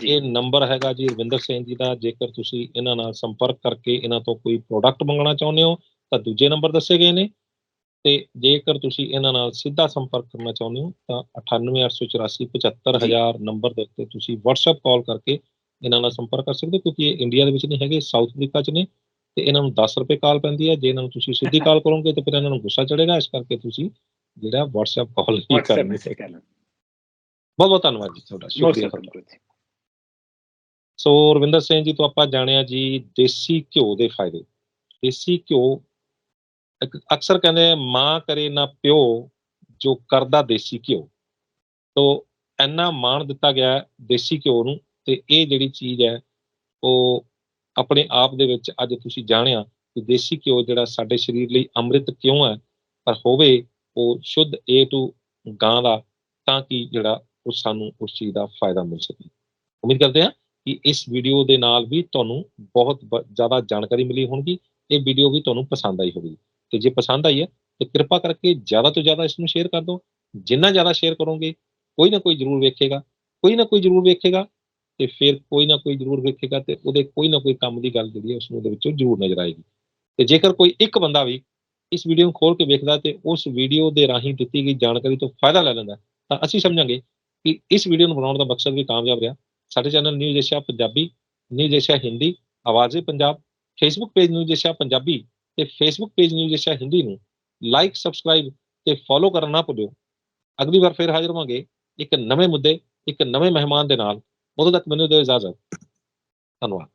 ਜੀ ਇਹ ਨੰਬਰ ਹੈਗਾ ਜੀ ਰਵਿੰਦਰ ਸਿੰਘ ਜੀ ਦਾ। ਜੇਕਰ ਤੁਸੀਂ ਇਹਨਾਂ ਨਾਲ ਸੰਪਰਕ ਕਰਕੇ ਇਹਨਾਂ ਤੋਂ ਕੋਈ ਪ੍ਰੋਡਕਟ ਮੰਗਣਾ ਚਾਹੁੰਦੇ ਹੋ ਤਾਂ ਦੂਜੇ ਨੰਬਰ ਦੱਸੇ ਗਏ ਨੇ। ਤੇ ਜੇਕਰ ਤੁਸੀਂ ਇਹਨਾਂ ਨਾਲ ਸਿੱਧਾ ਸੰਪਰਕ ਕਰਨਾ ਚਾਹੁੰਦੇ ਹੋ ਤਾਂ 9884 75000 ਨੰਬਰ ਦੇ ਉੱਤੇ ਤੁਸੀਂ WhatsApp ਕਾਲ ਕਰਕੇ ਇਹਨਾਂ ਨਾਲ ਸੰਪਰਕ ਕਰ ਸਕਦੇ ਹੋ ਕਿਉਂਕਿ ਇਹ ਇੰਡੀਆ ਦੇ ਵਿੱਚ ਨਹੀਂ ਹੈਗੇ ਸਾਊਥ ਅਫਰੀਕਾ 'ਚ ਨੇ ਤੇ ਇਹਨਾਂ ਨੂੰ 10 ਰੁਪਏ ਕਾਲ ਪੈਂਦੀ ਹੈ। ਜੇ ਇਹਨਾਂ ਨੂੰ ਤੁਸੀਂ ਸਿੱਧੀ ਕਾਲ ਕਰੋਗੇ ਤਾਂ ਫਿਰ ਇਹਨਾਂ ਨੂੰ ਗੁੱਸਾ ਚੜੇਗਾ ਇਸ ਕਰਕੇ ਤੁਸੀਂ ਜਿਹੜਾ WhatsApp ਕਾਲ ਹੀ ਕਰਨੀ। ਬਹੁਤ ਬਹੁਤ ਧੰਨਵਾਦ ਜੀ ਤੁਹਾਡਾ। ਸ਼ੁਕਰੀਆ ਸੋ ਰਵਿੰਦਰ ਸਿੰਘ ਜੀ ਤੋਂ ਆਪਾਂ ਜਾਣਿਆ ਜੀ ਦੇਸੀ ਘਿਓ ਦੇ ਫਾਇਦੇ। ਦੇਸੀ ਘਿਓ ਇੱਕ ਅਕਸਰ ਕਹਿੰਦੇ ਮਾਂ ਕਰੇ ਨਾ ਪਿਓ ਜੋ ਕਰਦਾ ਦੇਸੀ ਘਿਓ। ਤੋਂ ਇੰਨਾ ਮਾਣ ਦਿੱਤਾ ਗਿਆ ਦੇਸੀ ਘਿਓ ਨੂੰ ਤੇ ਇਹ ਜਿਹੜੀ ਚੀਜ਼ ਹੈ, ਉਹ ਆਪਣੇ ਆਪ ਦੇ ਵਿੱਚ ਅੱਜ ਤੁਸੀਂ ਜਾਣਿਆ ਕਿ ਦੇਸੀ ਘਿਓ ਜਿਹੜਾ ਸਾਡੇ ਸਰੀਰ ਲਈ ਅੰਮ੍ਰਿਤ ਕਿਉਂ ਹੈ, ਪਰ ਹੋਵੇ ਉਹ ਸ਼ੁੱਧ ਏ ਟੂ ਗਾਂ ਦਾ, ਤਾਂ ਕਿ ਜਿਹੜਾ ਉਹ ਸਾਨੂੰ ਉਸ ਚੀਜ਼ ਦਾ ਫਾਇਦਾ ਮਿਲ ਸਕੇ। ਉਮੀਦ ਕਰਦੇ ਹਾਂ ਕਿ ਇਸ ਵੀਡੀਓ ਦੇ ਨਾਲ ਵੀ ਤੁਹਾਨੂੰ ਬਹੁਤ ਬ- ਜ਼ਿਆਦਾ ਜਾਣਕਾਰੀ ਮਿਲੀ ਹੋਣਗੀ, ਇਹ ਵੀਡੀਓ ਵੀ ਤੁਹਾਨੂੰ ਪਸੰਦ ਆਈ ਹੋਵੇਗੀ। ਤੇ ਜੇ ਪਸੰਦ ਆਈ ਹੈ, ਤਾਂ ਕਿਰਪਾ ਕਰਕੇ ਜ਼ਿਆਦਾ ਤੋਂ ਜ਼ਿਆਦਾ ਇਸ ਨੂੰ ਸ਼ੇਅਰ ਕਰ ਦਿਓ। ਜਿੰਨਾ ਜ਼ਿਆਦਾ ਸ਼ੇਅਰ ਕਰੋਗੇ, ਕੋਈ ਨਾ ਕੋਈ ਜ਼ਰੂਰ ਵੇਖੇਗਾ, ਕੋਈ ਨਾ ਕੋਈ ਜ਼ਰੂਰ ਵੇਖੇਗਾ। ਤੇ ਫਿਰ ਕੋਈ ਨਾ ਕੋਈ ਜ਼ਰੂਰ ਵੇਖੇਗਾ ਤੇ ਉਹਦੇ ਕੋਈ ਨਾ ਕੋਈ ਕੰਮ ਦੀ ਗੱਲ ਜਿਹੜੀ ਹੈ ਉਸ ਨੂੰ ਉਹਦੇ ਵਿੱਚੋਂ ਜ਼ਰੂਰ ਨਜ਼ਰ ਆਏਗੀ। ਤੇ ਜੇਕਰ ਕੋਈ ਇੱਕ ਬੰਦਾ ਵੀ ਇਸ ਵੀਡੀਓ ਨੂੰ ਖੋਲ ਕੇ ਵੇਖਦਾ ਤੇ ਉਸ ਵੀਡੀਓ ਦੇ ਰਾਹੀਂ ਦਿੱਤੀ ਗਈ ਜਾਣਕਾਰੀ ਤੋਂ ਫਾਇਦਾ ਲੈ ਲੈਂਦਾ, ਤਾਂ ਅਸੀਂ ਸਮਝਾਂਗੇ ਕਿ ਇਸ ਵੀਡੀਓ ਨੂੰ ਬਣਾਉਣ ਦਾ ਮਕਸਦ ਵੀ ਕਾਮਯਾਬ ਰਿਹਾ। ਸਾਡੇ channel news Asia Punjabi, news Asia Hindi, Awaze Punjab Facebook page news Asia Punjabi ਤੇ Facebook page news Asia Hindi ਨੂੰ ਲਾਈਕ ਸਬਸਕ੍ਰਾਈਬ ਤੇ ਫੋਲੋ ਕਰਨਾ ਨਾ ਭੁੱਲਿਓ। ਅਗਲੀ ਵਾਰ ਫਿਰ ਹਾਜ਼ਰ ਹੋਵਾਂਗੇ ਇੱਕ ਨਵੇਂ ਮੁੱਦੇ, ਇੱਕ ਨਵੇਂ ਮਹਿਮਾਨ ਦੇ ਨਾਲ। ਉਦੋਂ ਤੱਕ ਮੈਨੂੰ ਦਿਓ ਇਜਾਜ਼ਤ ਧੰਨਵਾਦ